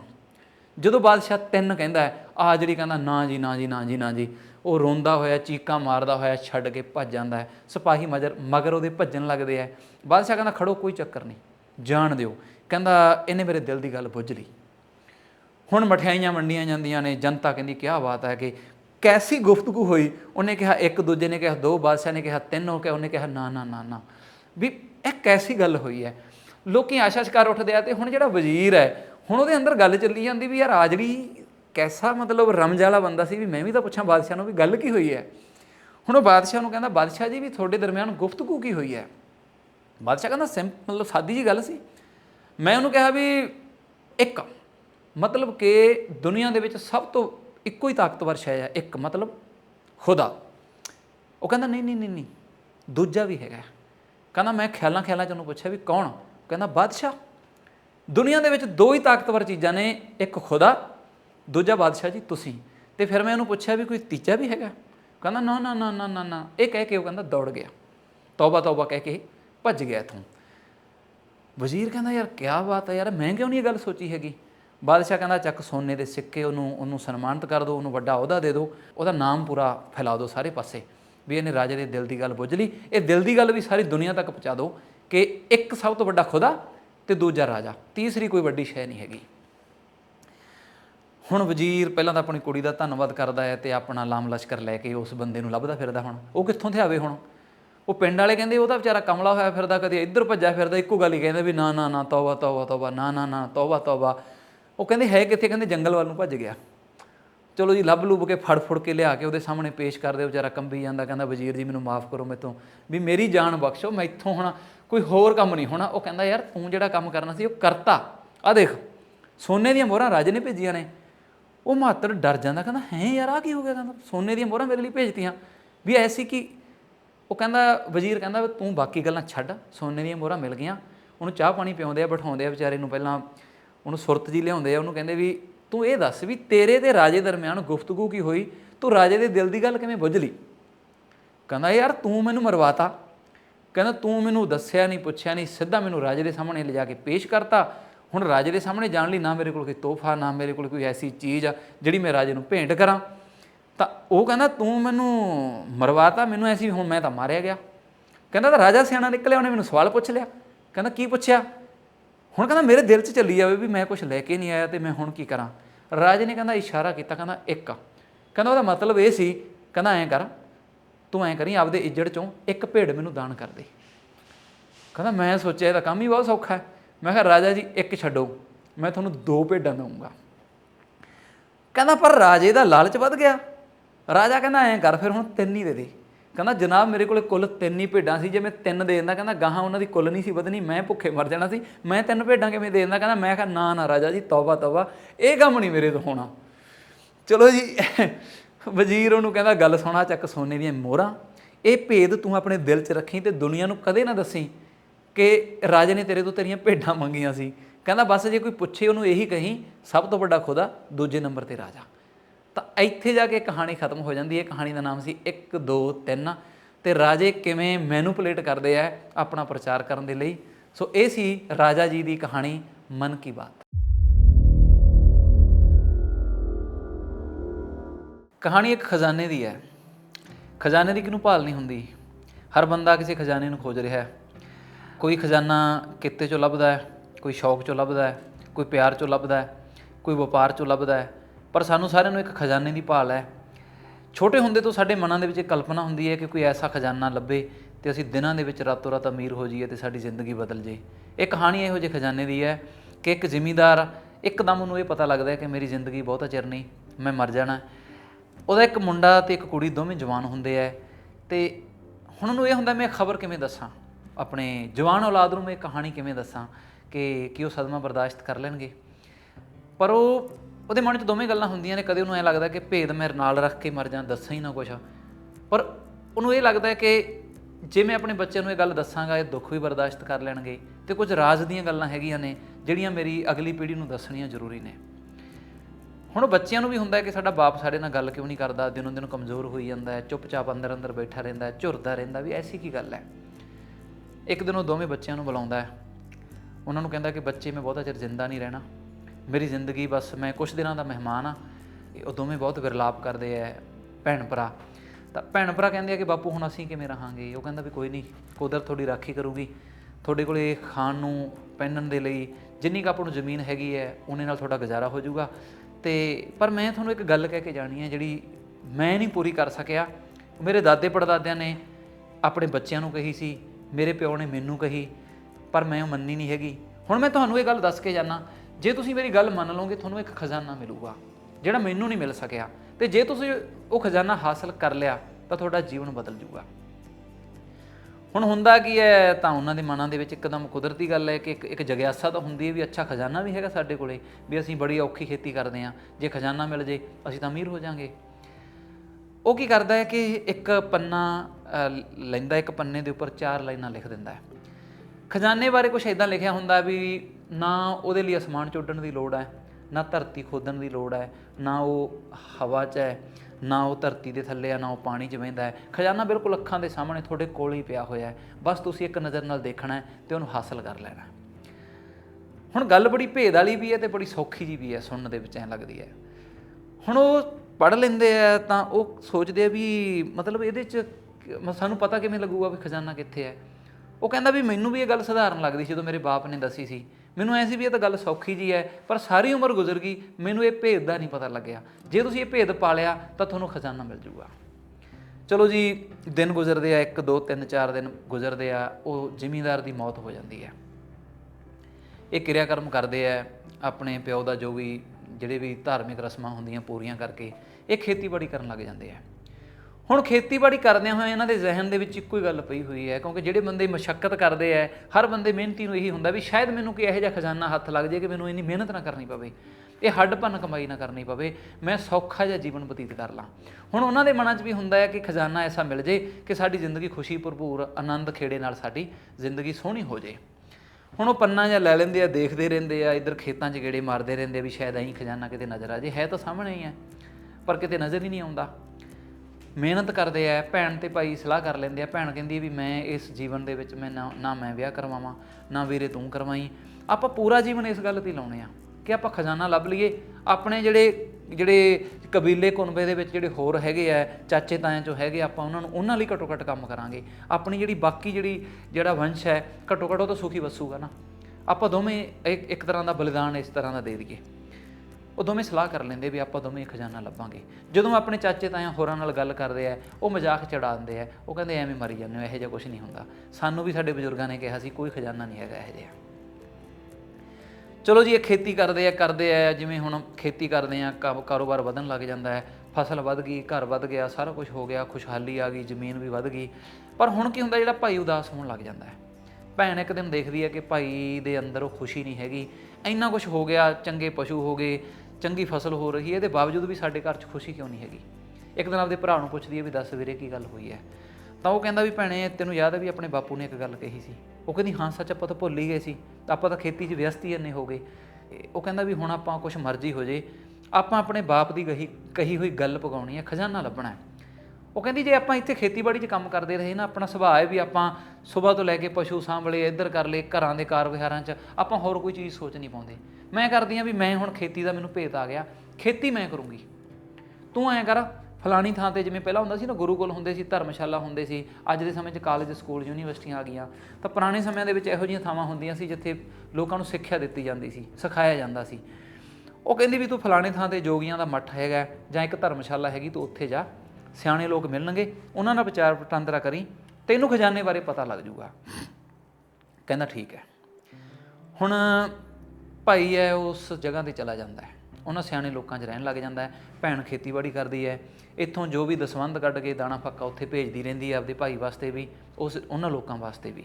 ਜਦੋਂ ਬਾਦਸ਼ਾਹ ਤਿੰਨ ਕਹਿੰਦਾ ਹੈ ਆ ਜਿਹੜੀ ਕਹਿੰਦਾ, ਨਾ ਜੀ ਨਾ ਜੀ ਨਾ ਜੀ ਨਾ ਜੀ। ਉਹ ਰੋਂਦਾ ਹੋਇਆ, ਚੀਕਾਂ ਮਾਰਦਾ ਹੋਇਆ, ਛੱਡ ਕੇ ਭੱਜ ਜਾਂਦਾ ਹੈ। ਸਿਪਾਹੀ ਮਗਰ ਮਗਰ ਉਹਦੇ ਭੱਜਣ ਲੱਗਦੇ ਆ। ਬਾਦਸ਼ਾਹ ਕਹਿੰਦਾ, ਖੜੋ, ਕੋਈ ਚੱਕਰ ਨਹੀਂ। ਜਾਣ ਦਿਓ। ਕਹਿੰਦਾ ਇਹਨੇ ਮੇਰੇ ਦਿਲ ਦੀ ਗੱਲ ਬੁੱਝ ਲਈ। ਹੁਣ ਮਠਿਆਈਆਂ ਵੰਡੀਆਂ ਜਾਂਦੀਆਂ ਨੇ, ਜਨਤਾ ਕਹਿੰਦੀ ਕੀ ਬਾਤ ਹੈ ਕਿ ਕੈਸੀ ਗੁਫ਼ਤਗੂ ਹੋਈ। ਉਹਨੇ ਕਿਹਾ ਇੱਕ ਦੂਜੇ ਨੇ ਕਿਹਾ ਦੋ ਬਾਦਸ਼ਾਹ ਨੇ ਕਿਹਾ ਤਿੰਨ ਹੋ ਕੇ ਉਹਨੇ ਕਿਹਾ ਨਾ ਨਾ ਨਾ ਨਾ। ਵੀ ਇਹ ਕੈਸੀ ਗੱਲ ਹੋਈ ਹੈ? ਲੋਕੀ ਆਸ਼ਾ ਸ਼ਿਕਾਰ ਉੱਠਦੇ ਆ ਤੇ ਹੁਣ ਜਿਹੜਾ ਵਜ਼ੀਰ ਹੈ, ਹੁਣ ਉਹਦੇ ਅੰਦਰ ਗੱਲ ਚੱਲੀ ਜਾਂਦੀ ਵੀ ਯਾਰ ਆਜੜੀ ਕੈਸਾ ਮਤਲਬ ਰਮਜ ਵਾਲਾ ਬੰਦਾ ਸੀ ਵੀ ਮੈਂ ਵੀ ਤਾਂ ਪੁੱਛਾਂ ਬਾਦਸ਼ਾਹ ਨੂੰ ਵੀ ਗੱਲ ਕੀ ਹੋਈ ਹੈ? ਹੁਣ ਉਹ ਬਾਦਸ਼ਾਹ ਨੂੰ ਕਹਿੰਦਾ, ਬਾਦਸ਼ਾਹ ਜੀ ਵੀ ਤੁਹਾਡੇ ਦਰਮਿਆਨ ਗੁਫ਼ਤਗੂ ਕੀ ਹੋਈ ਹੈ? ਬਾਦਸ਼ਾਹ ਕਹਿੰਦਾ ਸਿੰਪ ਮਤਲਬ ਸਾਦੀ ਜੀ ਗੱਲ ਸੀ। ਮੈਂ ਉਹਨੂੰ ਕਿਹਾ ਵੀ ਇੱਕ, ਮਤਲਬ ਕਿ ਦੁਨੀਆ ਦੇ ਵਿੱਚ ਸਭ ਤੋਂ ਇੱਕੋ ਹੀ ਤਾਕਤਵਰ ਸ਼ੈ ਹੈ ਇੱਕ ਮਤਲਬ ਖੁਦਾ। ਉਹ ਕਹਿੰਦਾ, ਨਹੀਂ ਨਹੀਂ ਨਹੀਂ ਨਹੀਂ, ਦੂਜਾ ਵੀ ਹੈਗਾ। ਕਹਿੰਦਾ, ਮੈਂ ਖਿਆਲਾਂ ਖਿਆਲਾਂ ਚ ਉਹਨੂੰ ਪੁੱਛਿਆ ਵੀ ਕੌਣ? ਕਹਿੰਦਾ, ਬਾਦਸ਼ਾਹ। ਦੁਨੀਆ ਦੇ ਵਿੱਚ ਦੋ ਹੀ ਤਾਕਤਵਰ ਚੀਜ਼ਾਂ ਨੇ, ਇੱਕ ਖੁਦਾ, ਦੂਜਾ ਬਾਦਸ਼ਾਹ ਜੀ, ਤੁਸੀਂ। ਤੇ ਫਿਰ ਮੈਂ ਉਹਨੂੰ ਪੁੱਛਿਆ ਵੀ ਕੋਈ ਤੀਜਾ ਵੀ ਹੈਗਾ? ਕਹਿੰਦਾ, ਨਾ ਨਾ ਨਾ ਨਾ ਨਾ ਨਾ। ਇਹ ਕਹਿ ਕੇ ਉਹ ਕਹਿੰਦਾ, ਦੌੜ ਗਿਆ। ਤੌਬਾ ਤੌਬਾ ਕਹਿ ਕੇ ਭੱਜ ਗਿਆ ਇੱਥੋਂ। ਵਜ਼ੀਰ ਕਹਿੰਦਾ, ਯਾਰ ਕੀ ਬਾਤ ਹੈ, ਯਾਰ, ਮੈਂ ਕਿਉਂ ਨਹੀਂ ਇਹ ਗੱਲ ਸੋਚੀ ਹੈਗੀ? ਬਾਦਸ਼ਾਹ ਕਹਿੰਦਾ, ਚੱਕ ਸੋਨੇ ਦੇ ਸਿੱਕੇ, ਉਹਨੂੰ ਉਹਨੂੰ ਸਨਮਾਨਿਤ ਕਰ ਦਿਓ ਉਹਨੂੰ ਵੱਡਾ ਅਹੁਦਾ ਦੇ ਦਿਓ ਉਹਦਾ ਨਾਮ ਪੂਰਾ ਫੈਲਾ ਦਿਓ ਸਾਰੇ ਪਾਸੇ। ਵੀ ਇਹਨੇ ਰਾਜੇ ਦੇ ਦਿਲ ਦੀ ਗੱਲ ਬੁੱਝ ਲਈ। ਇਹ ਦਿਲ ਦੀ ਗੱਲ ਵੀ ਸਾਰੀ ਦੁਨੀਆ ਤੱਕ ਪਹੁੰਚਾ ਦਿਓ ਕਿ ਇੱਕ ਸਭ ਤੋਂ ਵੱਡਾ ਖੁਦਾ ਤੇ ਦੂਜਾ ਰਾਜਾ। ਤੀਸਰੀ ਕੋਈ ਵੱਡੀ ਸ਼ੈ ਨਹੀਂ ਹੈਗੀ। ਹੁਣ ਵਜ਼ੀਰ ਪਹਿਲਾਂ ਤਾਂ ਆਪਣੀ ਕੁੜੀ ਦਾ ਧੰਨਵਾਦ ਕਰਦਾ ਹੈ ਤੇ ਆਪਣਾ ਲਾਮ ਲਸ਼ਕਰ ਲੈ ਕੇ ਉਸ ਬੰਦੇ ਨੂੰ ਲੱਭਦਾ ਫਿਰਦਾ ਹੁਣ। ਉਹ ਕਿੱਥੋਂ ਤੇ ਆਵੇ ਹੁਣ? ਉਹ ਪਿੰਡ ਵਾਲੇ ਕਹਿੰਦੇ ਉਹਦਾ ਵਿਚਾਰਾ ਕਮਲਾ ਹੋਇਆ ਫਿਰਦਾ ਕਦੇ, ਇੱਧਰ ਭੱਜਿਆ ਫਿਰਦਾ, ਇੱਕੋ ਗੱਲ ਹੀ ਕਹਿੰਦੇ ਵੀ ਨਾ ਨਾ ਨਾ, ਤੌਬਾ ਤੌਬਾ ਤੌਬਾ, ਨਾ ਨਾ ਨਾ, ਤੌਬਾ ਤੌਬਾ। ਉਹ ਕਹਿੰਦੇ, ਹੈ ਕਿੱਥੇ? ਕਹਿੰਦੇ ਜੰਗਲ ਵੱਲ ਨੂੰ ਭੱਜ ਗਿਆ। ਚਲੋ ਜੀ, ਲੱਭ ਲੁੱਭ ਕੇ ਫੜ ਫੁੜ ਕੇ ਲਿਆ ਕੇ ਉਹਦੇ ਸਾਹਮਣੇ ਪੇਸ਼ ਕਰਦੇ ਵਿਚਾਰਾ ਕੰਬੀ ਜਾਂਦਾ, ਕਹਿੰਦਾ, ਵਜ਼ੀਰ ਜੀ, ਮੈਨੂੰ ਮਾਫ ਕਰੋ ਮੇਤੋਂ ਵੀ ਮੇਰੀ ਜਾਨ ਬਖਸ਼ੋ, ਮੈਂ ਇੱਥੋਂ ਹੁਣ ਕੋਈ ਹੋਰ ਕੰਮ ਨਹੀਂ ਹੋਣਾ। ਉਹ ਕਹਿੰਦਾ, ਯਾਰ, ਤੂੰ ਜਿਹੜਾ ਕੰਮ ਕਰਨਾ ਸੀ, ਉਹ ਕਰਤਾ। ਆ ਦੇਖ, ਸੋਨੇ ਦੀਆਂ ਮੋਹਰਾਂ ਰਾਜੇ ਨੇ ਭੇਜੀਆਂ ਨੇ। ਉਹ ਮਾਤਰ ਡਰ ਜਾਂਦਾ, ਕਹਿੰਦਾ, ਹੈ ਯਾਰ ਆ ਕੀ ਹੋ ਗਿਆ? ਕਹਿੰਦਾ, ਸੋਨੇ ਦੀਆਂ ਮੋਹਰਾਂ ਮੇਰੇ ਲਈ ਭੇਜਤੀਆਂ। ਵੀ ਐਸੀ ਕੀ ਉਹ ਕਹਿੰਦਾ, ਵਜ਼ੀਰ ਕਹਿੰਦਾ ਵੀ ਤੂੰ ਬਾਕੀ ਗੱਲਾਂ ਛੱਡ, ਸੋਨੇ ਦੀਆਂ ਮੋਹਰਾਂ ਮਿਲ ਗਈਆਂ। ਉਹਨੂੰ ਚਾਹ ਪਾਣੀ ਪਿਆਉਂਦੇ ਆ, ਬਿਠਾਉਂਦੇ ਆ ਵਿਚਾਰੇ ਨੂੰ ਪਹਿਲਾਂ। ਉਹਨੂੰ ਸੁਰਤ ਜੀ ਲਿਆਉਂਦੇ ਆ, ਉਹਨੂੰ ਕਹਿੰਦੇ ਵੀ, ਤੂੰ ਇਹ ਦੱਸ ਵੀ ਤੇਰੇ ਤੇ ਰਾਜੇ ਦਰਮਿਆਨ ਗੁਫ਼ਤਗੂ ਕੀ ਹੋਈ? ਤੂੰ ਰਾਜੇ ਦੇ ਦਿਲ ਦੀ ਗੱਲ ਕਿਵੇਂ ਬੁੱਝ ਲਈ? ਕਹਿੰਦਾ, ਯਾਰ ਤੂੰ ਮੈਨੂੰ ਮਰਵਾਤਾ। ਕਹਿੰਦਾ, ਤੂੰ ਮੈਨੂੰ ਦੱਸਿਆ ਨਹੀਂ, ਪੁੱਛਿਆ ਨਹੀਂ, ਸਿੱਧਾ ਮੈਨੂੰ ਰਾਜੇ ਦੇ ਸਾਹਮਣੇ ਲਿਜਾ ਕੇ ਪੇਸ਼ ਕਰਤਾ। ਹੁਣ ਰਾਜੇ ਦੇ ਸਾਹਮਣੇ ਜਾਣ ਲਈ ਨਾ ਮੇਰੇ ਕੋਲ ਕੋਈ ਤੋਹਫਾ, ਨਾ ਮੇਰੇ ਕੋਲ ਕੋਈ ਐਸੀ ਚੀਜ਼ ਆ, ਜਿਹੜੀ ਮੈਂ ਰਾਜੇ ਨੂੰ ਭੇਂਟ ਕਰਾਂ। ਤਾਂ ਉਹ ਕਹਿੰਦਾ, ਤੂੰ ਮੈਨੂੰ ਮਰਵਾਤਾ, ਮੈਨੂੰ ਐਸੀ ਹੁਣ ਮੈਂ ਤਾਂ ਮਾਰਿਆ ਗਿਆ। ਕਹਿੰਦਾ, ਤਾਂ ਰਾਜਾ ਸਿਆਣਾ ਨਿਕਲਿਆ, ਉਹਨੇ ਮੈਨੂੰ ਸਵਾਲ ਪੁੱਛ ਲਿਆ। ਕਹਿੰਦਾ, ਕੀ ਪੁੱਛਿਆ? ਹੁਣ ਕਹਿੰਦਾ, ਮੇਰੇ ਦਿਲ 'ਚ ਚੱਲੀ ਜਾਵੇ ਵੀ ਮੈਂ ਕੁਝ ਲੈ ਕੇ ਨਹੀਂ ਆਇਆ ਤੇ ਮੈਂ ਹੁਣ ਕੀ ਕਰਾਂ? ਰਾਜੇ ਨੇ ਕਹਿੰਦਾ, ਇਸ਼ਾਰਾ ਕੀਤਾ, ਕਹਿੰਦਾ, ਇੱਕ ਕਹਿੰਦਾ, ਉਹਦਾ ਮਤਲਬ ਇਹ ਸੀ, ਕਹਿੰਦਾ, ਐਂ ਕਰ, ਤੂੰ ਐਂ ਕਰੀ, ਆਪਦੇ ਇੱਜੜ ਚੋਂ ਇੱਕ ਭੇਡ ਮੈਨੂੰ ਦਾਨ ਕਰ ਦੇ। ਕਹਿੰਦਾ, ਮੈਂ ਸੋਚਿਆ ਇਹਦਾ ਕੰਮ ਹੀ ਬਹੁਤ ਸੌਖਾ ਹੈ। ਮੈਂ ਕਿਹਾ, ਰਾਜਾ ਜੀ, ਇੱਕ ਛੱਡੋ, ਮੈਂ ਤੁਹਾਨੂੰ ਦੋ ਭੇਡਾਂ ਦਊਂਗਾ। ਕਹਿੰਦਾ, ਪਰ ਰਾਜੇ ਦਾ ਲਾਲਚ ਵੱਧ ਗਿਆ। ਰਾਜਾ ਕਹਿੰਦਾ ਐਂ ਕਰ, ਫਿਰ ਹੁਣ ਤਿੰਨ ਹੀ ਦੇ ਦੇ। ਕਹਿੰਦਾ ਜਨਾਬ ਮੇਰੇ ਕੋਲ ਕੁੱਲ ਤਿੰਨ ਹੀ ਭੇਡਾਂ ਸੀ, ਜੇ ਮੈਂ ਤਿੰਨ ਦੇ ਦਿੰਦਾ, ਕਹਿੰਦਾ ਗਾਹਾਂ ਉਹਨਾਂ ਦੀ ਕੁੱਲ ਨਹੀਂ ਸੀ ਵਧਣੀ, ਮੈਂ ਭੁੱਖੇ ਮਰ ਜਾਣਾ ਸੀ, ਮੈਂ ਤਿੰਨ ਭੇਡਾਂ ਕਿਵੇਂ ਦੇ ਦਿੰਦਾ? ਕਹਿੰਦਾ ਮੈਂ ਕਿਹਾ ਨਾ ਨਾ ਰਾਜਾ ਜੀ, ਤੌਬਾ ਤੌਬਾ, ਇਹ ਕੰਮ ਨਹੀਂ ਮੇਰੇ ਤੋਂ ਹੋਣਾ। ਚਲੋ ਜੀ, ਵਜ਼ੀਰ ਉਹਨੂੰ ਕਹਿੰਦਾ ਗੱਲ ਸੁਣਾ ਚੱਕ ਸੋਨੇ ਦੀਆਂ ਮੋਹਰਾਂ, ਇਹ ਭੇਦ ਤੂੰ ਆਪਣੇ ਦਿਲ 'ਚ ਰੱਖੀ ਤੇ ਦੁਨੀਆ ਨੂੰ ਕਦੇ ਨਾ ਦੱਸੀ ਕਿ ਰਾਜੇ ਨੇ ਤੇਰੇ ਤੋਂ ਤੇਰੀਆਂ ਭੇਡਾਂ ਮੰਗੀਆਂ ਸੀ। ਕਹਿੰਦਾ ਬਸ ਜੇ ਕੋਈ ਪੁੱਛੇ ਉਹਨੂੰ ਇਹੀ ਕਹੀਂ, ਸਭ ਤੋਂ ਵੱਡਾ ਖੁਦਾ ਦੂਜੇ ਨੰਬਰ ਤੇ ਰਾਜਾ। ਤਾਂ ਇੱਥੇ ਜਾ ਕੇ ਕਹਾਣੀ ਖਤਮ ਹੋ ਜਾਂਦੀ ਹੈ। ਕਹਾਣੀ ਦਾ ਨਾਮ ਸੀ 1 2 3 ਤੇ ਰਾਜੇ ਕਿਵੇਂ ਮੈਨੂਪੂਲੇਟ ਕਰਦੇ ਆ ਆਪਣਾ ਪ੍ਰਚਾਰ ਕਰਨ ਦੇ ਲਈ। ਸੋ ਇਹ ਸੀ ਰਾਜਾ ਜੀ ਦੀ ਕਹਾਣੀ, ਮਨ ਕੀ ਬਾਤ। ਕਹਾਣੀ ਇੱਕ ਖਜ਼ਾਨੇ ਦੀ ਹੈ। ਖਜ਼ਾਨੇ ਦੀ ਕਿਹਨੂੰ ਭਾਲ ਨਹੀਂ ਹੁੰਦੀ। ਹਰ ਬੰਦਾ ਕਿਸੇ ਖਜ਼ਾਨੇ ਨੂੰ ਖੋਜ ਰਿਹਾ ਹੈ। ਕੋਈ ਖਜ਼ਾਨਾ ਕਿੱਤੇ ਚੋਂ ਲੱਭਦਾ ਹੈ, ਕੋਈ ਸ਼ੌਕ ਚੋਂ ਲੱਭਦਾ ਹੈ, ਕੋਈ ਪਿਆਰ ਚੋਂ ਲੱਭਦਾ ਹੈ, ਕੋਈ ਵਪਾਰ ਚੋਂ ਲੱਭਦਾ ਹੈ। ਪਰ ਸਾਨੂੰ ਸਾਰਿਆਂ ਨੂੰ ਇੱਕ ਖਜ਼ਾਨੇ ਦੀ ਭਾਲ ਹੈ। ਛੋਟੇ ਹੁੰਦੇ ਤੋਂ ਸਾਡੇ ਮਨਾਂ ਦੇ ਵਿੱਚ ਇੱਕ ਕਲਪਨਾ ਹੁੰਦੀ ਹੈ ਕਿ ਕੋਈ ਐਸਾ ਖਜ਼ਾਨਾ ਲੱਭੇ ਤੇ ਅਸੀਂ ਦਿਨਾਂ ਦੇ ਵਿੱਚ ਰਾਤੋਂ ਰਾਤ ਅਮੀਰ ਹੋ ਜਾਈਏ ਤੇ ਸਾਡੀ ਜ਼ਿੰਦਗੀ ਬਦਲ ਜੇ ਇਹ ਕਹਾਣੀ ਇਹੋ ਜਿਹੇ ਖਜ਼ਾਨੇ ਦੀ ਹੈ ਕਿ ਇੱਕ ਜ਼ਿਮੀਂਦਾਰ ਇੱਕਦਮ ਉਹਨੂੰ ਇਹ ਪਤਾ ਲੱਗਦਾ ਹੈ ਕਿ ਮੇਰੀ ਜ਼ਿੰਦਗੀ ਬਹੁਤਾ ਚਿਰ ਨਹੀਂ, ਮੈਂ ਮਰ ਜਾਣਾ। ਉਹਦਾ ਇੱਕ ਮੁੰਡਾ ਤੇ ਇੱਕ ਕੁੜੀ ਦੋਵੇਂ ਜਵਾਨ ਹੁੰਦੇ ਐ ਤੇ ਹੁਣ ਉਹਨੂੰ ਇਹ ਹੁੰਦਾ ਮੈਂ ਖਬਰ ਕਿਵੇਂ ਦੱਸਾਂ? ਆਪਣੇ ਜਵਾਨ ਔਲਾਦ ਨੂੰ ਮੈਂ ਕਹਾਣੀ ਕਿਵੇਂ ਦੱਸਾਂ ਕਿ ਕੀ ਉਹ ਸਦਮਾ ਬਰਦਾਸ਼ਤ ਕਰ ਲੈਣਗੇ? ਪਰ ਉਹ ਉਹਦੇ ਮਨ 'ਚ ਦੋਵੇਂ ਗੱਲਾਂ ਹੁੰਦੀਆਂ ਨੇ, ਕਦੇ ਉਹਨੂੰ ਐ ਲੱਗਦਾ ਕਿ ਭੇਦ ਮੇਰੇ ਨਾਲ ਰੱਖ ਕੇ ਮਰ ਜਾਂ, ਦੱਸਾਂ ਹੀ ਨਾ ਕੁਛ ਪਰ ਉਹਨੂੰ ਇਹ ਲੱਗਦਾ ਕਿ ਜੇ ਮੈਂ ਆਪਣੇ ਬੱਚਿਆਂ ਨੂੰ ਇਹ ਗੱਲ ਦੱਸਾਂਗਾ, ਇਹ ਦੁੱਖ ਵੀ ਬਰਦਾਸ਼ਤ ਕਰ ਲੈਣਗੇ ਤੇ ਕੁਝ ਰਾਜ਼ ਦੀਆਂ ਗੱਲਾਂ ਹੈਗੀਆਂ ਨੇ, ਜਿਹੜੀਆਂ ਮੇਰੀ ਅਗਲੀ ਪੀੜ੍ਹੀ ਨੂੰ ਦੱਸਣੀਆਂ ਜ਼ਰੂਰੀ ਨੇ। ਹੁਣ ਬੱਚਿਆਂ ਨੂੰ ਵੀ ਹੁੰਦਾ ਕਿ ਸਾਡਾ ਬਾਪ ਸਾਡੇ ਨਾਲ ਗੱਲ ਕਿਉਂ ਨਹੀਂ ਕਰਦਾ ਦਿਨੋਂ ਦਿਨ ਕਮਜ਼ੋਰ ਹੋਈ ਜਾਂਦਾ ਹੈ, ਚੁੱਪਚਾਪ ਅੰਦਰ ਅੰਦਰ ਬੈਠਾ ਰਹਿੰਦਾ ਹੈ, ਝੁਰਦਾ ਰਹਿੰਦਾ, ਵੀ ਐਸੀ ਕੀ ਗੱਲ ਹੈ? ਇੱਕ ਦਿਨ ਉਹ ਦੋਵੇਂ ਬੱਚਿਆਂ ਨੂੰ ਬੁਲਾਉਂਦਾ ਹੈ। ਉਹਨਾਂ ਨੂੰ ਕਹਿੰਦਾ ਕਿ ਬੱਚੇ, ਮੈਂ ਬਹੁਤਾ ਚਿਰ ਜ਼ਿੰਦਾ ਨਹੀਂ ਰਹਿਣਾ। ਮੇਰੀ ਜ਼ਿੰਦਗੀ ਬਸ ਮੈਂ ਕੁਝ ਦਿਨਾਂ ਦਾ ਮਹਿਮਾਨ ਆ, ਇਹ ਉਹ ਦੋਵੇਂ ਬਹੁਤ ਵਿਰਲਾਪ ਕਰਦੇ ਐ ਭੈਣ ਭਰਾ। ਤਾਂ ਭੈਣ ਭਰਾ ਕਹਿੰਦੇ ਆ ਕਿ ਬਾਪੂ ਹੁਣ ਅਸੀਂ ਕਿਵੇਂ ਰਹਾਂਗੇ? ਉਹ ਕਹਿੰਦਾ ਵੀ ਕੋਈ ਨਹੀਂ ਕੁਦਰਤ ਤੁਹਾਡੀ ਰਾਖੀ ਕਰੂਗੀ। ਤੁਹਾਡੇ ਕੋਲੇ ਖਾਣ ਨੂੰ, ਪਹਿਨਣ ਦੇ ਲਈ ਜਿੰਨੀ ਕੁ ਆਪਾਂ ਨੂੰ ਜ਼ਮੀਨ ਹੈਗੀ ਹੈ ਉਹਨੇ ਨਾਲ ਤੁਹਾਡਾ ਗੁਜ਼ਾਰਾ ਹੋ ਜਾਊਗਾ। ਤੇ ਪਰ ਮੈਂ ਤੁਹਾਨੂੰ ਇੱਕ ਗੱਲ ਕਹਿ ਕੇ ਜਾਣੀ ਹੈ ਜਿਹੜੀ ਮੈਂ ਨਹੀਂ ਪੂਰੀ ਕਰ ਸਕਿਆ। ਮੇਰੇ ਦਾਦੇ ਪੜਦਾਦਿਆਂ ਨੇ ਆਪਣੇ ਬੱਚਿਆਂ ਨੂੰ ਕਹੀ ਸੀ, ਮੇਰੇ ਪਿਓ ਨੇ ਮੈਨੂੰ ਕਹੀ, ਪਰ ਮੈਂ ਉਹ ਮੰਨੀ ਨਹੀਂ ਹੈਗੀ। ਹੁਣ ਮੈਂ ਤੁਹਾਨੂੰ ਇਹ ਗੱਲ ਦੱਸ ਕੇ ਜਾਣਾ ਜੇ ਤੁਸੀਂ ਮੇਰੀ ਗੱਲ ਮੰਨ ਲਓਗੇ, ਤੁਹਾਨੂੰ ਇੱਕ ਖਜ਼ਾਨਾ ਮਿਲੂਗਾ, ਜਿਹੜਾ ਮੈਨੂੰ ਨਹੀਂ ਮਿਲ ਸਕਿਆ। ਤੇ ਜੇ ਤੁਸੀਂ ਉਹ ਖਜ਼ਾਨਾ ਹਾਸਲ ਕਰ ਲਿਆ, ਤਾਂ ਤੁਹਾਡਾ ਜੀਵਨ ਬਦਲ ਜਾਊਗਾ ਹੁਣ ਹੁੰਦਾ ਕੀ ਹੈ ਤਾਂ ਉਹਨਾਂ ਦੇ ਮਨਾਂ ਦੇ ਵਿੱਚ ਇੱਕਦਮ ਕੁਦਰਤੀ ਗੱਲ ਹੈ ਕਿ ਇੱਕ ਇੱਕ ਜਗਿਆਸਾ ਤਾਂ ਹੁੰਦੀ ਹੈ ਵੀ ਅੱਛਾ ਖਜ਼ਾਨਾ ਵੀ ਹੈਗਾ ਸਾਡੇ ਕੋਲੇ, ਵੀ ਅਸੀਂ ਬੜੀ ਔਖੀ ਖੇਤੀ ਕਰਦੇ ਹਾਂ ਜੇ ਖਜ਼ਾਨਾ ਮਿਲ ਜੇ, ਅਸੀਂ ਤਾਂ ਅਮੀਰ ਹੋ ਜਾਾਂਗੇ। ਉਹ ਕੀ ਕਰਦਾ ਹੈ ਕਿ ਇੱਕ ਪੰਨਾ ਲੈਂਦਾ, ਇੱਕ ਪੰਨੇ ਦੇ ਉੱਪਰ ਚਾਰ ਲਾਈਨਾਂ ਲਿਖ ਦਿੰਦਾ ਹੈ ਖਜ਼ਾਨੇ ਬਾਰੇ ਕੁਝ ਇਦਾਂ ਲਿਖਿਆ ਹੁੰਦਾ ਵੀ ਨਾ ਉਹਦੇ ਲਈ ਅਸਮਾਨ 'ਚ ਉੱਡਣ ਦੀ ਲੋੜ ਹੈ, ਨਾ ਧਰਤੀ ਖੋਦਣ ਦੀ ਲੋੜ ਹੈ, ਨਾ ਉਹ ਹਵਾ 'ਚ ਹੈ, ਨਾ ਉਹ ਧਰਤੀ ਦੇ ਥੱਲੇ ਆ, ਨਾ ਉਹ ਪਾਣੀ 'ਚ ਵਹਿੰਦਾ ਹੈ। ਖਜ਼ਾਨਾ ਬਿਲਕੁਲ ਅੱਖਾਂ ਦੇ ਸਾਹਮਣੇ ਤੁਹਾਡੇ ਕੋਲ ਹੀ ਪਿਆ ਹੋਇਆ ਹੈ। ਬਸ ਤੁਸੀਂ ਇੱਕ ਨਜ਼ਰ ਨਾਲ ਦੇਖਣਾ ਹੈ ਤੇ ਉਹਨੂੰ ਹਾਸਲ ਕਰ ਲੈਣਾ ਹੁਣ ਗੱਲ ਬੜੀ ਭੇਦ ਵਾਲੀ ਵੀ ਹੈ ਤੇ ਬੜੀ ਸੌਖੀ ਜੀ ਵੀ ਹੈ, ਸੁਣਨ ਦੇ ਵਿੱਚ ਐਂ ਲੱਗਦੀ ਹੈ। ਹੁਣ ਉਹ ਪੜ ਲੈਂਦੇ ਆ ਤਾਂ ਉਹ ਸੋਚਦੇ ਆ ਵੀ ਮਤਲਬ ਇਹਦੇ ਚ ਸਾਨੂੰ ਪਤਾ ਕਿਵੇਂ ਲੱਗੂਗਾ ਵੀ ਖਜ਼ਾਨਾ ਕਿੱਥੇ ਹੈ। ਉਹ ਕਹਿੰਦਾ ਵੀ ਮੈਨੂੰ ਵੀ ਇਹ ਗੱਲ ਸਧਾਰਨ ਲੱਗਦੀ ਸੀ ਜਦੋਂ ਮੇਰੇ ਬਾਪ ਨੇ ਦੱਸੀ ਸੀ ਮੈਨੂੰ ਐ ਸੀ ਵੀ ਇਹ ਤਾਂ ਗੱਲ ਸੌਖੀ ਜੀ ਹੈ, ਪਰ ਸਾਰੀ ਉਮਰ ਗੁਜ਼ਰ ਗਈ, ਮੈਨੂੰ ਇਹ ਭੇਦ ਦਾ ਨਹੀਂ ਪਤਾ ਲੱਗਿਆ। ਜੇ ਤੁਸੀਂ ਇਹ ਭੇਦ ਪਾਲਿਆ ਤਾਂ ਤੁਹਾਨੂੰ ਖਜ਼ਾਨਾ ਮਿਲ ਜੂਗਾ। ਚਲੋ ਜੀ, ਦਿਨ ਗੁਜ਼ਰਦੇ ਆ 1 2 3 4 ਦਿਨ ਗੁਜ਼ਰਦੇ ਆ, ਉਹ ਜ਼ਿਮੀਂਦਾਰ ਦੀ ਮੌਤ ਹੋ ਜਾਂਦੀ ਹੈ। ਇਹ ਕਿਰਿਆ ਕਰਮ ਕਰਦੇ ਆ, ਆਪਣੇ ਪਿਓ ਦਾ ਜੋ ਵੀ, ਜਿਹੜੇ ਵੀ ਧਾਰਮਿਕ ਰਸਮਾਂ ਹੁੰਦੀਆਂ ਪੂਰੀਆਂ ਕਰਕੇ, ਇਹ ਖੇਤੀਬਾੜੀ ਕਰਨ ਲੱਗ ਜਾਂਦੇ ਆ। ਹੁਣ ਖੇਤੀਬਾੜੀ ਕਰਦਿਆਂ ਹੋਏ ਇਹਨਾਂ ਦੇ ਜ਼ਿਹਨ ਦੇ ਵਿੱਚ ਇੱਕੋ ਹੀ ਗੱਲ ਪਈ ਹੋਈ ਹੈ, ਕਿਉਂਕਿ ਜਿਹੜੇ ਬੰਦੇ ਮਸ਼ੱਕਤ ਕਰਦੇ ਆ ਹਰ ਬੰਦੇ ਮਿਹਨਤੀ ਨੂੰ ਇਹੀ ਹੁੰਦਾ ਵੀ ਸ਼ਾਇਦ ਮੈਨੂੰ ਕੋਈ ਇਹੋ ਜਿਹਾ ਖਜ਼ਾਨਾ ਹੱਥ ਲੱਗ ਜਾਏ ਕਿ ਮੈਨੂੰ ਇੰਨੀ ਮਿਹਨਤ ਨਾ ਕਰਨੀ ਪਵੇ, ਇਹ ਹੱਡ ਭੰਨ ਕਮਾਈ ਨਾ ਕਰਨੀ ਪਵੇ, ਮੈਂ ਸੌਖਾ ਜਿਹਾ ਜੀਵਨ ਬਤੀਤ ਕਰ ਲਾਂ। ਹੁਣ ਉਹਨਾਂ ਦੇ ਮਨਾਂ 'ਚ ਵੀ ਹੁੰਦਾ ਹੈ ਕਿ ਖਜ਼ਾਨਾ ਐਸਾ ਮਿਲ ਜੇ ਕਿ ਸਾਡੀ ਜ਼ਿੰਦਗੀ ਖੁਸ਼ੀ, ਭਰਪੂਰ, ਆਨੰਦ ਖੇੜੇ ਨਾਲ ਸਾਡੀ ਜ਼ਿੰਦਗੀ ਸੋਹਣੀ ਹੋ ਜੇ ਹੁਣ ਉਹ ਪੰਨਾ ਜਿਹਾ ਲੈ ਲੈਂਦੇ ਆ, ਦੇਖਦੇ ਰਹਿੰਦੇ ਆ, ਇੱਧਰ ਖੇਤਾਂ 'ਚ ਗੇੜੇ ਮਾਰਦੇ ਰਹਿੰਦੇ ਆ ਵੀ ਸ਼ਾਇਦ ਐਂ ਖਜ਼ਾਨਾ ਕਿਤੇ ਨਜ਼ਰ ਆ ਜੇ ਹੈ ਤਾਂ ਸਾਹਮਣੇ ਹੀ ਹੈ ਪਰ ਕਿਤੇ ਨਜ਼ਰ ਹੀ ਨਹੀਂ ਆਉਂਦਾ। ਮਿਹਨਤ ਕਰਦੇ ਆ, ਭੈਣ ਤੇ ਭਾਈ ਸਲਾਹ ਕਰ ਲੈਂਦੇ ਆ। ਭੈਣ ਕਹਿੰਦੀ ਹੈ ਵੀ ਮੈਂ ਇਸ ਜੀਵਨ ਦੇ ਵਿੱਚ ਮੈਂ ਨਾ ਨਾ ਮੈਂ ਵਿਆਹ ਕਰਵਾਵਾਂ, ਨਾ ਵੀਰੇ ਤੂੰ ਕਰਵਾਈ। ਆਪਾਂ ਪੂਰਾ ਜੀਵਨ ਇਸ ਗੱਲ ਤੇ ਲਾਉਣੇ ਆ ਕਿ ਆਪਾਂ ਖਜ਼ਾਨਾ ਲੱਭ ਲਈਏ। ਆਪਣੇ ਜਿਹੜੇ ਜਿਹੜੇ ਕਬੀਲੇ ਕੁਨਬੇ ਦੇ ਵਿੱਚ ਜਿਹੜੇ ਹੋਰ ਹੈਗੇ ਆ, ਚਾਚੇ ਤਾਇਆਂ ਚੋਂ ਹੈਗੇ ਆਪਾਂ ਉਹਨਾਂ ਨੂੰ ਉਹਨਾਂ ਲਈ ਘੱਟੋ ਘੱਟ ਕੰਮ ਕਰਾਂਗੇ। ਆਪਣੀ ਜਿਹੜੀ ਬਾਕੀ ਜਿਹੜੀ, ਜਿਹੜਾ ਵੰਸ਼ ਹੈ, ਘੱਟੋ ਘੱਟ ਉਹ ਤਾਂ ਸੁਖੀ ਵਸੂਗਾ ਨਾ। ਆਪਾਂ ਦੋਵੇਂ ਇੱਕ ਇੱਕ ਤਰ੍ਹਾਂ ਦਾ ਬਲੀਦਾਨ ਇਸ ਤਰ੍ਹਾਂ ਦਾ ਦੇ ਦਈਏ। ਉਹ ਦੋਵੇਂ ਸਲਾਹ ਕਰ ਲੈਂਦੇ ਵੀ ਆਪਾਂ ਦੋਵੇਂ ਖਜ਼ਾਨਾ ਲੱਭਾਂਗੇ। ਜਦੋਂ ਆਪਣੇ ਚਾਚੇ ਤਾਇਆ ਹੋਰਾਂ ਨਾਲ ਗੱਲ ਕਰਦੇ ਆ, ਉਹ ਮਜ਼ਾਕ ਚੜਾ ਦਿੰਦੇ ਆ, ਉਹ ਕਹਿੰਦੇ ਐਵੇਂ ਮਰੀ ਜਾਂਦੇ ਹੋ, ਇਹੋ ਜਿਹਾ ਕੁਝ ਨਹੀਂ ਹੁੰਦਾ। ਸਾਨੂੰ ਵੀ ਸਾਡੇ ਬਜ਼ੁਰਗਾਂ ਨੇ ਕਿਹਾ ਸੀ, ਕੋਈ ਖਜ਼ਾਨਾ ਨਹੀਂ ਹੈਗਾ ਇਹੋ ਜਿਹਾ। ਚਲੋ ਜੀ, ਇਹ ਖੇਤੀ ਕਰਦੇ ਆ ਕਰਦੇ ਆ, ਜਿਵੇਂ ਹੁਣ ਖੇਤੀ ਕਰਦੇ ਆ, ਕਾ- ਕਾਰੋਬਾਰ ਵਧਣ ਲੱਗ ਜਾਂਦਾ ਹੈ, ਫਸਲ ਵੱਧ ਗਈ, ਘਰ ਵੱਧ ਗਿਆ, ਸਾਰਾ ਕੁਝ ਹੋ ਗਿਆ, ਖੁਸ਼ਹਾਲੀ ਆ ਗਈ, ਜ਼ਮੀਨ ਵੀ ਵੱਧ ਗਈ। ਪਰ ਹੁਣ ਕੀ ਹੁੰਦਾ, ਜਿਹੜਾ ਭਾਈ ਉਦਾਸ ਹੋਣ ਲੱਗ ਜਾਂਦਾ ਹੈ। ਭੈਣ ਇੱਕ ਦਿਨ ਦੇਖਦੀ ਹੈ ਕਿ ਭਾਈ ਦੇ ਅੰਦਰ ਉਹ ਖੁਸ਼ੀ ਨਹੀਂ ਹੈਗੀ। ਇੰਨਾ ਕੁਝ ਹੋ ਗਿਆ, ਚੰਗੇ ਪਸ਼ੂ ਹੋ ਗਏ ਚੰਗੀ ਫਸਲ ਹੋ ਰਹੀ ਹੈ, ਇਹਦੇ ਬਾਵਜੂਦ ਵੀ ਸਾਡੇ ਘਰ 'ਚ ਖੁਸ਼ੀ ਕਿਉਂ ਨਹੀਂ ਹੈਗੀ? ਇੱਕ ਦਿਨ ਆਪਦੇ ਭਰਾ ਨੂੰ ਪੁੱਛਦੀ ਹੈ ਵੀ ਦੱਸ ਵੀਰੇ ਕੀ ਗੱਲ ਹੋਈ ਹੈ? ਤਾਂ ਉਹ ਕਹਿੰਦਾ ਵੀ ਭੈਣੇ, ਤੈਨੂੰ ਯਾਦ ਹੈ ਵੀ ਆਪਣੇ ਬਾਪੂ ਨੇ ਇੱਕ ਗੱਲ ਕਹੀ ਸੀ? ਉਹ ਕਹਿੰਦੀ, ਹਾਂ, ਸੱਚ ਆਪਾਂ ਤਾਂ ਭੁੱਲ ਹੀ ਗਏ ਸੀ। ਤਾਂ ਆਪਾਂ ਤਾਂ ਖੇਤੀ 'ਚ ਵਿਅਸਤ ਹੀ ਇੰਨੇ ਹੋ ਗਏ। ਉਹ ਕਹਿੰਦਾ ਵੀ ਹੁਣ ਆਪਾਂ ਕੁਝ ਮਰਜ਼ੀ ਹੋ ਜੇ। ਆਪਾਂ ਆਪਣੇ ਬਾਪ ਦੀ ਕਹੀ ਕਹੀ ਹੋਈ ਗੱਲ ਪਗਾਉਣੀ ਹੈ, ਖਜ਼ਾਨਾ ਲੱਭਣਾ ਹੈ। ਉਹ ਕਹਿੰਦੀ, ਜੇ ਆਪਾਂ ਇੱਥੇ ਖੇਤੀਬਾੜੀ 'ਚ ਕੰਮ ਕਰਦੇ ਰਹੇ, ਨਾ ਆਪਣਾ ਸੁਭਾਅ ਹੈ ਵੀ ਆਪਾਂ ਸਵੇਰ ਤੋਂ ਲੈ ਕੇ ਪਸ਼ੂ ਸਾਂਭਲੇ, ਇੱਧਰ ਕਰ ਲਏ, ਘਰਾਂ ਦੇ ਕਾਰ ਵਿਹਾਰਾਂ 'ਚ ਆਪਾਂ ਹੋਰ ਕੋਈ ਚੀਜ਼ ਸੋਚ ਨਹੀਂ ਪਾਉਂਦੇ। ਮੈਂ ਕਰਦੀ ਆ ਵੀ ਮੈਂ ਹੁਣ ਖੇਤੀ ਦਾ ਮੈਨੂੰ ਭੇਤ ਆ ਗਿਆ, ਖੇਤੀ ਮੈਂ ਕਰੂੰਗੀ। ਤੂੰ ਐਂ ਕਰ, ਫਲਾਣੀ ਥਾਂ ਤੇ ਜਿਵੇਂ ਪਹਿਲਾਂ ਹੁੰਦਾ ਸੀ ਨਾ ਗੁਰੂਕੁਲ ਹੁੰਦੇ ਸੀ, ਧਰਮਸ਼ਾਲਾ ਹੁੰਦੇ ਸੀ, ਅੱਜ ਦੇ ਸਮੇਂ 'ਚ ਕਾਲਜ ਸਕੂਲ ਯੂਨੀਵਰਸਿਟੀਆਂ ਆ ਗਈਆਂ। ਤਾਂ ਪੁਰਾਣੇ ਸਮਿਆਂ ਦੇ ਵਿੱਚ ਇਹੋ ਜਿਹੀਆਂ ਥਾਵਾਂ ਹੁੰਦੀਆਂ ਸੀ ਜਿੱਥੇ ਲੋਕਾਂ ਨੂੰ ਸਿੱਖਿਆ ਦਿੱਤੀ ਜਾਂਦੀ ਸੀ, ਸਿਖਾਇਆ ਜਾਂਦਾ ਸੀ। ਉਹ ਕਹਿੰਦੀ ਵੀ ਤੂੰ ਫਲਾਣੇ ਥਾਂ ਤੇ ਜੋਗੀਆਂ ਦਾ ਮੱਠ ਹੈਗਾ, ਜਾਂ ਇੱਕ ਧਰਮਸ਼ਾਲਾ ਹੈਗੀ, ਤੂੰ ਉੱਥੇ ਜਾ। ਸਿਆਣੇ ਲੋਕ ਮਿਲਣਗੇ, ਉਹਨਾਂ ਨਾਲ ਵਿਚਾਰ ਵਟਾਂਦਰਾ ਕਰੀ, ਤੈਨੂੰ ਖਜ਼ਾਨੇ ਬਾਰੇ ਪਤਾ ਲੱਗ ਜਾਊਗਾ ਕਹਿੰਦਾ ਠੀਕ ਹੈ। ਹੁਣ ਭਾਈ ਹੈ, ਉਸ ਜਗ੍ਹਾ ਤੇ ਚਲਾ ਜਾਂਦਾ ਹੈ। ਉਹਨਾਂ ਸਿਆਣੇ ਲੋਕਾਂ 'ਚ ਰਹਿਣ ਲੱਗ ਜਾਂਦਾ ਹੈ। ਭੈਣ ਖੇਤੀਬਾੜੀ ਕਰਦੀ ਹੈ। ਇੱਥੋਂ ਜੋ ਵੀ ਦਸਵੰਧ ਕੱਢ ਕੇ ਦਾਣਾ ਫੱਕਾ ਉੱਥੇ ਭੇਜਦੀ ਰਹਿੰਦੀ ਹੈ ਆਪਦੇ ਭਾਈ ਵਾਸਤੇ ਵੀ, ਉਸ ਉਹਨਾਂ ਲੋਕਾਂ ਵਾਸਤੇ ਵੀ।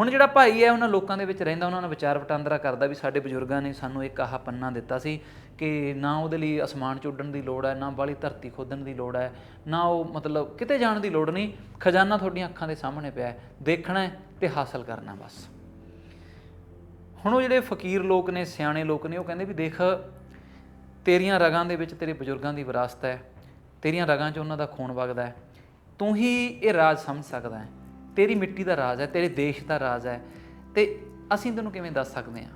ਹੁਣ ਜਿਹੜਾ ਭਾਈ ਹੈ, ਉਹਨਾਂ ਲੋਕਾਂ ਦੇ ਵਿੱਚ ਰਹਿੰਦਾ, ਉਹਨਾਂ ਨਾਲ ਵਿਚਾਰ ਵਟਾਂਦਰਾ ਕਰਦਾ ਵੀ ਸਾਡੇ ਬਜ਼ੁਰਗਾਂ ਨੇ ਸਾਨੂੰ ਇੱਕ ਆਹ ਪੰਨਾ ਦਿੱਤਾ ਸੀ ਕਿ ਨਾ ਉਹਦੇ ਲਈ ਅਸਮਾਨ 'ਚ ਉੱਡਣ ਦੀ ਲੋੜ ਹੈ, ਨਾ ਬਾਲੀ ਧਰਤੀ ਖੋਦਣ ਦੀ ਲੋੜ ਹੈ, ਨਾ ਉਹ ਮਤਲਬ ਕਿਤੇ ਜਾਣ ਦੀ ਲੋੜ ਨਹੀਂ। ਖਜ਼ਾਨਾ ਤੁਹਾਡੀਆਂ ਅੱਖਾਂ ਦੇ ਸਾਹਮਣੇ ਪਿਆ ਹੈ। ਦੇਖਣਾ ਹੈ ਤੇ ਹਾਸਲ ਕਰਨਾ ਬਸ। ਹੁਣ ਉਹ ਜਿਹੜੇ ਫਕੀਰ ਲੋਕ ਨੇ, ਸਿਆਣੇ ਲੋਕ ਨੇ, ਉਹ ਕਹਿੰਦੇ ਵੀ ਦੇਖ, ਤੇਰੀਆਂ ਰਗਾਂ ਦੇ ਵਿੱਚ ਤੇਰੇ ਬਜ਼ੁਰਗਾਂ ਦੀ ਵਿਰਾਸਤ ਹੈ, ਤੇਰੀਆਂ ਰਗਾਂ 'ਚ ਉਹਨਾਂ ਦਾ ਖੂਨ ਵਗਦਾ ਹੈ, ਤੂੰ ਹੀ ਇਹ ਰਾਜ ਸਮਝ ਸਕਦਾ ਹੈ, ਤੇਰੀ ਮਿੱਟੀ ਦਾ ਰਾਜ ਹੈ, ਤੇਰੇ ਦੇਸ਼ ਦਾ ਰਾਜ ਹੈ, ਤੇ ਅਸੀਂ ਤੈਨੂੰ ਕਿਵੇਂ ਦੱਸ ਸਕਦੇ ਹਾਂ?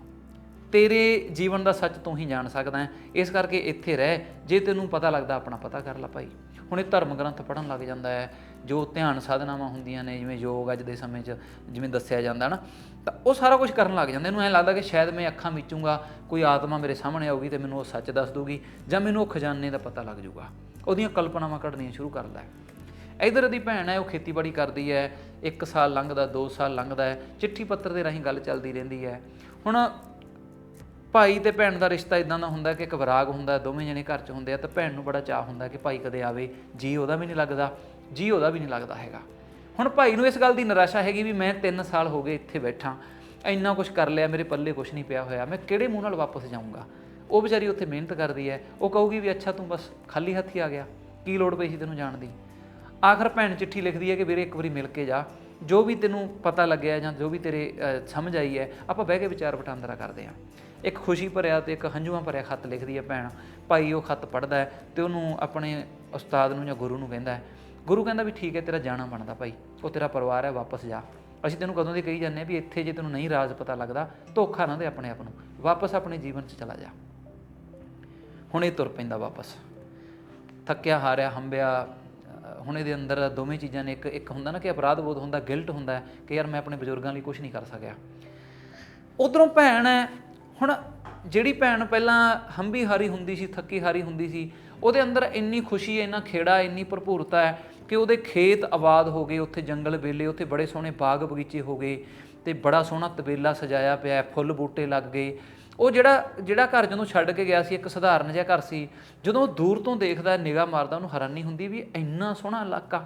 ਤੇਰੇ ਜੀਵਨ ਦਾ ਸੱਚ ਤੂੰ ਹੀ ਜਾਣ ਸਕਦਾ ਹੈ, ਇਸ ਕਰਕੇ ਇੱਥੇ ਰਹਿ, ਜੇ ਤੈਨੂੰ ਪਤਾ ਲੱਗਦਾ, ਆਪਣਾ ਪਤਾ ਕਰ ਲੈ ਭਾਈ। ਹੁਣ ਇਹ ਧਰਮ ਗ੍ਰੰਥ ਪੜਨ ਲੱਗ ਜਾਂਦਾ ਹੈ ਜੋ ਧਿਆਨ ਸਾਧਨਾਵਾਂ ਹੁੰਦੀਆਂ ਨੇ, ਜਿਵੇਂ ਯੋਗ ਅੱਜ ਦੇ ਸਮੇਂ 'ਚ ਜਿਵੇਂ ਦੱਸਿਆ ਜਾਂਦਾ ਨਾ, ਤਾਂ ਉਹ ਸਾਰਾ ਕੁਝ ਕਰਨ ਲੱਗ ਜਾਂਦਾ ਇਹਨੂੰ ਐਂ ਲੱਗਦਾ ਕਿ ਸ਼ਾਇਦ ਮੈਂ ਅੱਖਾਂ ਮੀਚੂੰਗਾ, ਕੋਈ ਆਤਮਾ ਮੇਰੇ ਸਾਹਮਣੇ ਆਊਗੀ ਤੇ ਮੈਨੂੰ ਉਹ ਸੱਚ ਦੱਸ ਦੂਗੀ ਜਾਂ ਮੈਨੂੰ ਉਹ ਖਜ਼ਾਨੇ ਦਾ ਪਤਾ ਲੱਗ ਜਾਊਗਾ ਉਹਦੀਆਂ ਕਲਪਨਾਵਾਂ ਕੱਢਣੀਆਂ ਸ਼ੁਰੂ ਕਰਦਾ ਹੈ। ਇਧਰ ਦੀ ਭੈਣ ਹੈ, ਉਹ ਖੇਤੀਬਾੜੀ ਕਰਦੀ ਹੈ 1 ਸਾਲ ਲੰਘਦਾ 2 ਸਾਲ ਲੰਘਦਾ ਹੈ, ਚਿੱਠੀ ਪੱਤਰ ਦੇ ਰਾਹੀਂ ਗੱਲ ਚੱਲਦੀ ਰਹਿੰਦੀ ਹੈ। ਹੁਣ ਭਾਈ ਤੇ ਭੈਣ ਦਾ ਰਿਸ਼ਤਾ ਇਦਾਂ ਦਾ ਹੁੰਦਾ ਕਿ ਇੱਕ ਵਿਰਾਗ ਹੁੰਦਾ, ਦੋਵੇਂ ਜਣੇ ਘਰ 'ਚ ਹੁੰਦੇ ਆ, ਤਾਂ ਭੈਣ ਨੂੰ ਬੜਾ ਚਾਹ ਹੁੰਦਾ ਕਿ ਭਾਈ ਕਦੇ ਆਵੇ, ਜੀ ਉਹਦਾ ਵੀ ਨਹੀਂ ਲੱਗਦਾ। ਜੀ ਉਹਦਾ ਵੀ ਨਹੀਂ ਲੱਗਦਾ ਹੈਗਾ। ਹੁਣ ਭਾਈ ਨੂੰ ਇਸ ਗੱਲ ਦੀ ਨਿਰਾਸ਼ਾ ਹੈਗੀ ਵੀ ਮੈਂ 3 ਸਾਲ ਹੋ ਗਏ ਇੱਥੇ ਬੈਠਾ। ਇੰਨਾ ਕੁਝ ਕਰ ਲਿਆ, ਮੇਰੇ ਪੱਲੇ ਕੁਝ ਨਹੀਂ ਪਿਆ ਹੋਇਆ। ਮੈਂ ਕਿਹੜੇ ਮੂੰਹ ਨਾਲ ਵਾਪਸ ਜਾਊਂਗਾ? ਉਹ ਵਿਚਾਰੀ ਉੱਥੇ ਮਿਹਨਤ ਕਰਦੀ ਹੈ। ਉਹ ਕਹੂਗੀ ਵੀ ਅੱਛਾ ਤੂੰ ਬਸ ਖਾਲੀ ਹੱਥੀ ਆ ਗਿਆ। ਕੀ ਲੋੜ ਪਈ ਸੀ ਤੈਨੂੰ ਜਾਣ ਦੀ? ਆਖਰ ਭੈਣ ਚਿੱਠੀ ਲਿਖਦੀ ਹੈ ਕਿ ਵੀਰੇ ਇੱਕ ਵਾਰੀ ਮਿਲ ਕੇ ਜਾ। ਜੋ ਵੀ ਤੈਨੂੰ ਪਤਾ ਲੱਗਿਆ ਜਾਂ ਜੋ ਵੀ ਤੇਰੇ ਸਮਝ ਆਈ ਹੈ, ਆਪਾਂ ਬਹਿ ਕੇ ਵਿਚਾਰ ਵਟਾਂਦਰਾ ਕਰਦੇ ਹਾਂ। ਇੱਕ ਖੁਸ਼ੀ ਭਰਿਆ ਤੇ ਇੱਕ ਹੰਝੂਆਂ ਭਰਿਆ ਖੱਤ ਲਿਖਦੀ ਹੈ ਭੈਣ। ਭਾਈ ਉਹ ਖੱਤ ਪੜ੍ਹਦਾ ਹੈ ਤੇ ਉਹਨੂੰ ਆਪਣੇ ਉਸਤਾਦ ਨੂੰ ਜਾਂ ਗੁਰੂ ਨੂੰ ਕਹਿੰਦਾ ਹੈ ਗੁਰੂ ਕਹਿੰਦਾ ਵੀ ਠੀਕ ਹੈ, ਤੇਰਾ ਜਾਣਾ ਬਣਦਾ ਭਾਈ, ਉਹ ਤੇਰਾ ਪਰਿਵਾਰ ਹੈ, ਵਾਪਸ ਜਾ। ਅਸੀਂ ਤੈਨੂੰ ਕਦੋਂ ਦੇ ਕਹੀ ਜਾਂਦੇ ਹਾਂ ਵੀ ਇੱਥੇ ਜੇ ਤੈਨੂੰ ਨਹੀਂ ਰਾਜ ਪਤਾ ਲੱਗਦਾ, ਧੋਖਾ ਨਾ ਦੇ ਆਪਣੇ ਆਪ ਨੂੰ। ਵਾਪਸ ਆਪਣੇ ਜੀਵਨ 'ਚ ਚਲਾ ਜਾ। ਹੁਣ ਇਹ ਤੁਰ ਪੈਂਦਾ ਵਾਪਸ। ਥੱਕਿਆ, ਹਾਰਿਆ ਹੰਬਿਆ ਹੁਣ ਇਹਦੇ ਅੰਦਰ ਦੋਵੇਂ ਚੀਜ਼ਾਂ ਨੇ, ਇੱਕ ਇੱਕ ਹੁੰਦਾ ਨਾ ਕਿ ਅਪਰਾਧ ਬੋਧ ਹੁੰਦਾ, ਗਿਲਟ ਹੁੰਦਾ ਕਿ ਯਾਰ ਮੈਂ ਆਪਣੇ ਬਜ਼ੁਰਗਾਂ ਲਈ ਕੁਝ ਨਹੀਂ ਕਰ ਸਕਿਆ। ਉਧਰੋਂ ਭੈਣ ਹੈ, ਹੁਣ ਜਿਹੜੀ ਭੈਣ ਪਹਿਲਾਂ ਹੰਬੀ ਹਾਰੀ ਹੁੰਦੀ ਸੀ, ਥੱਕੀ ਹਾਰੀ ਹੁੰਦੀ ਸੀ, ਉਹਦੇ ਅੰਦਰ ਇੰਨੀ ਖੁਸ਼ੀ ਇੰਨਾ ਖੇੜਾ, ਇੰਨੀ ਭਰਪੂਰਤਾ ਹੈ ਕਿ ਉਹਦੇ ਖੇਤ ਆਬਾਦ ਹੋ ਗਏ, ਉੱਥੇ ਜੰਗਲ ਵੇਲੇ, ਉੱਥੇ ਬੜੇ ਸੋਹਣੇ ਬਾਗ ਬਗੀਚੇ ਹੋ ਗਏ ਤੇ ਬੜਾ ਸੋਹਣਾ ਤਬੇਲਾ ਸਜਾਇਆ ਪਿਆ, ਫੁੱਲ ਬੂਟੇ ਲੱਗ ਗਏ। ਉਹ ਜਿਹੜਾ ਜਿਹੜਾ ਘਰ ਜਦੋਂ ਛੱਡ ਕੇ ਗਿਆ ਸੀ, ਇੱਕ ਸਧਾਰਨ ਜਿਹਾ ਘਰ ਸੀ, ਜਦੋਂ ਉਹ ਦੂਰ ਤੋਂ ਦੇਖਦਾ, ਨਿਗਾਹ ਮਾਰਦਾ, ਉਹਨੂੰ ਹੈਰਾਨੀ ਹੁੰਦੀ ਵੀ ਇੰਨਾ ਸੋਹਣਾ ਇਲਾਕਾ।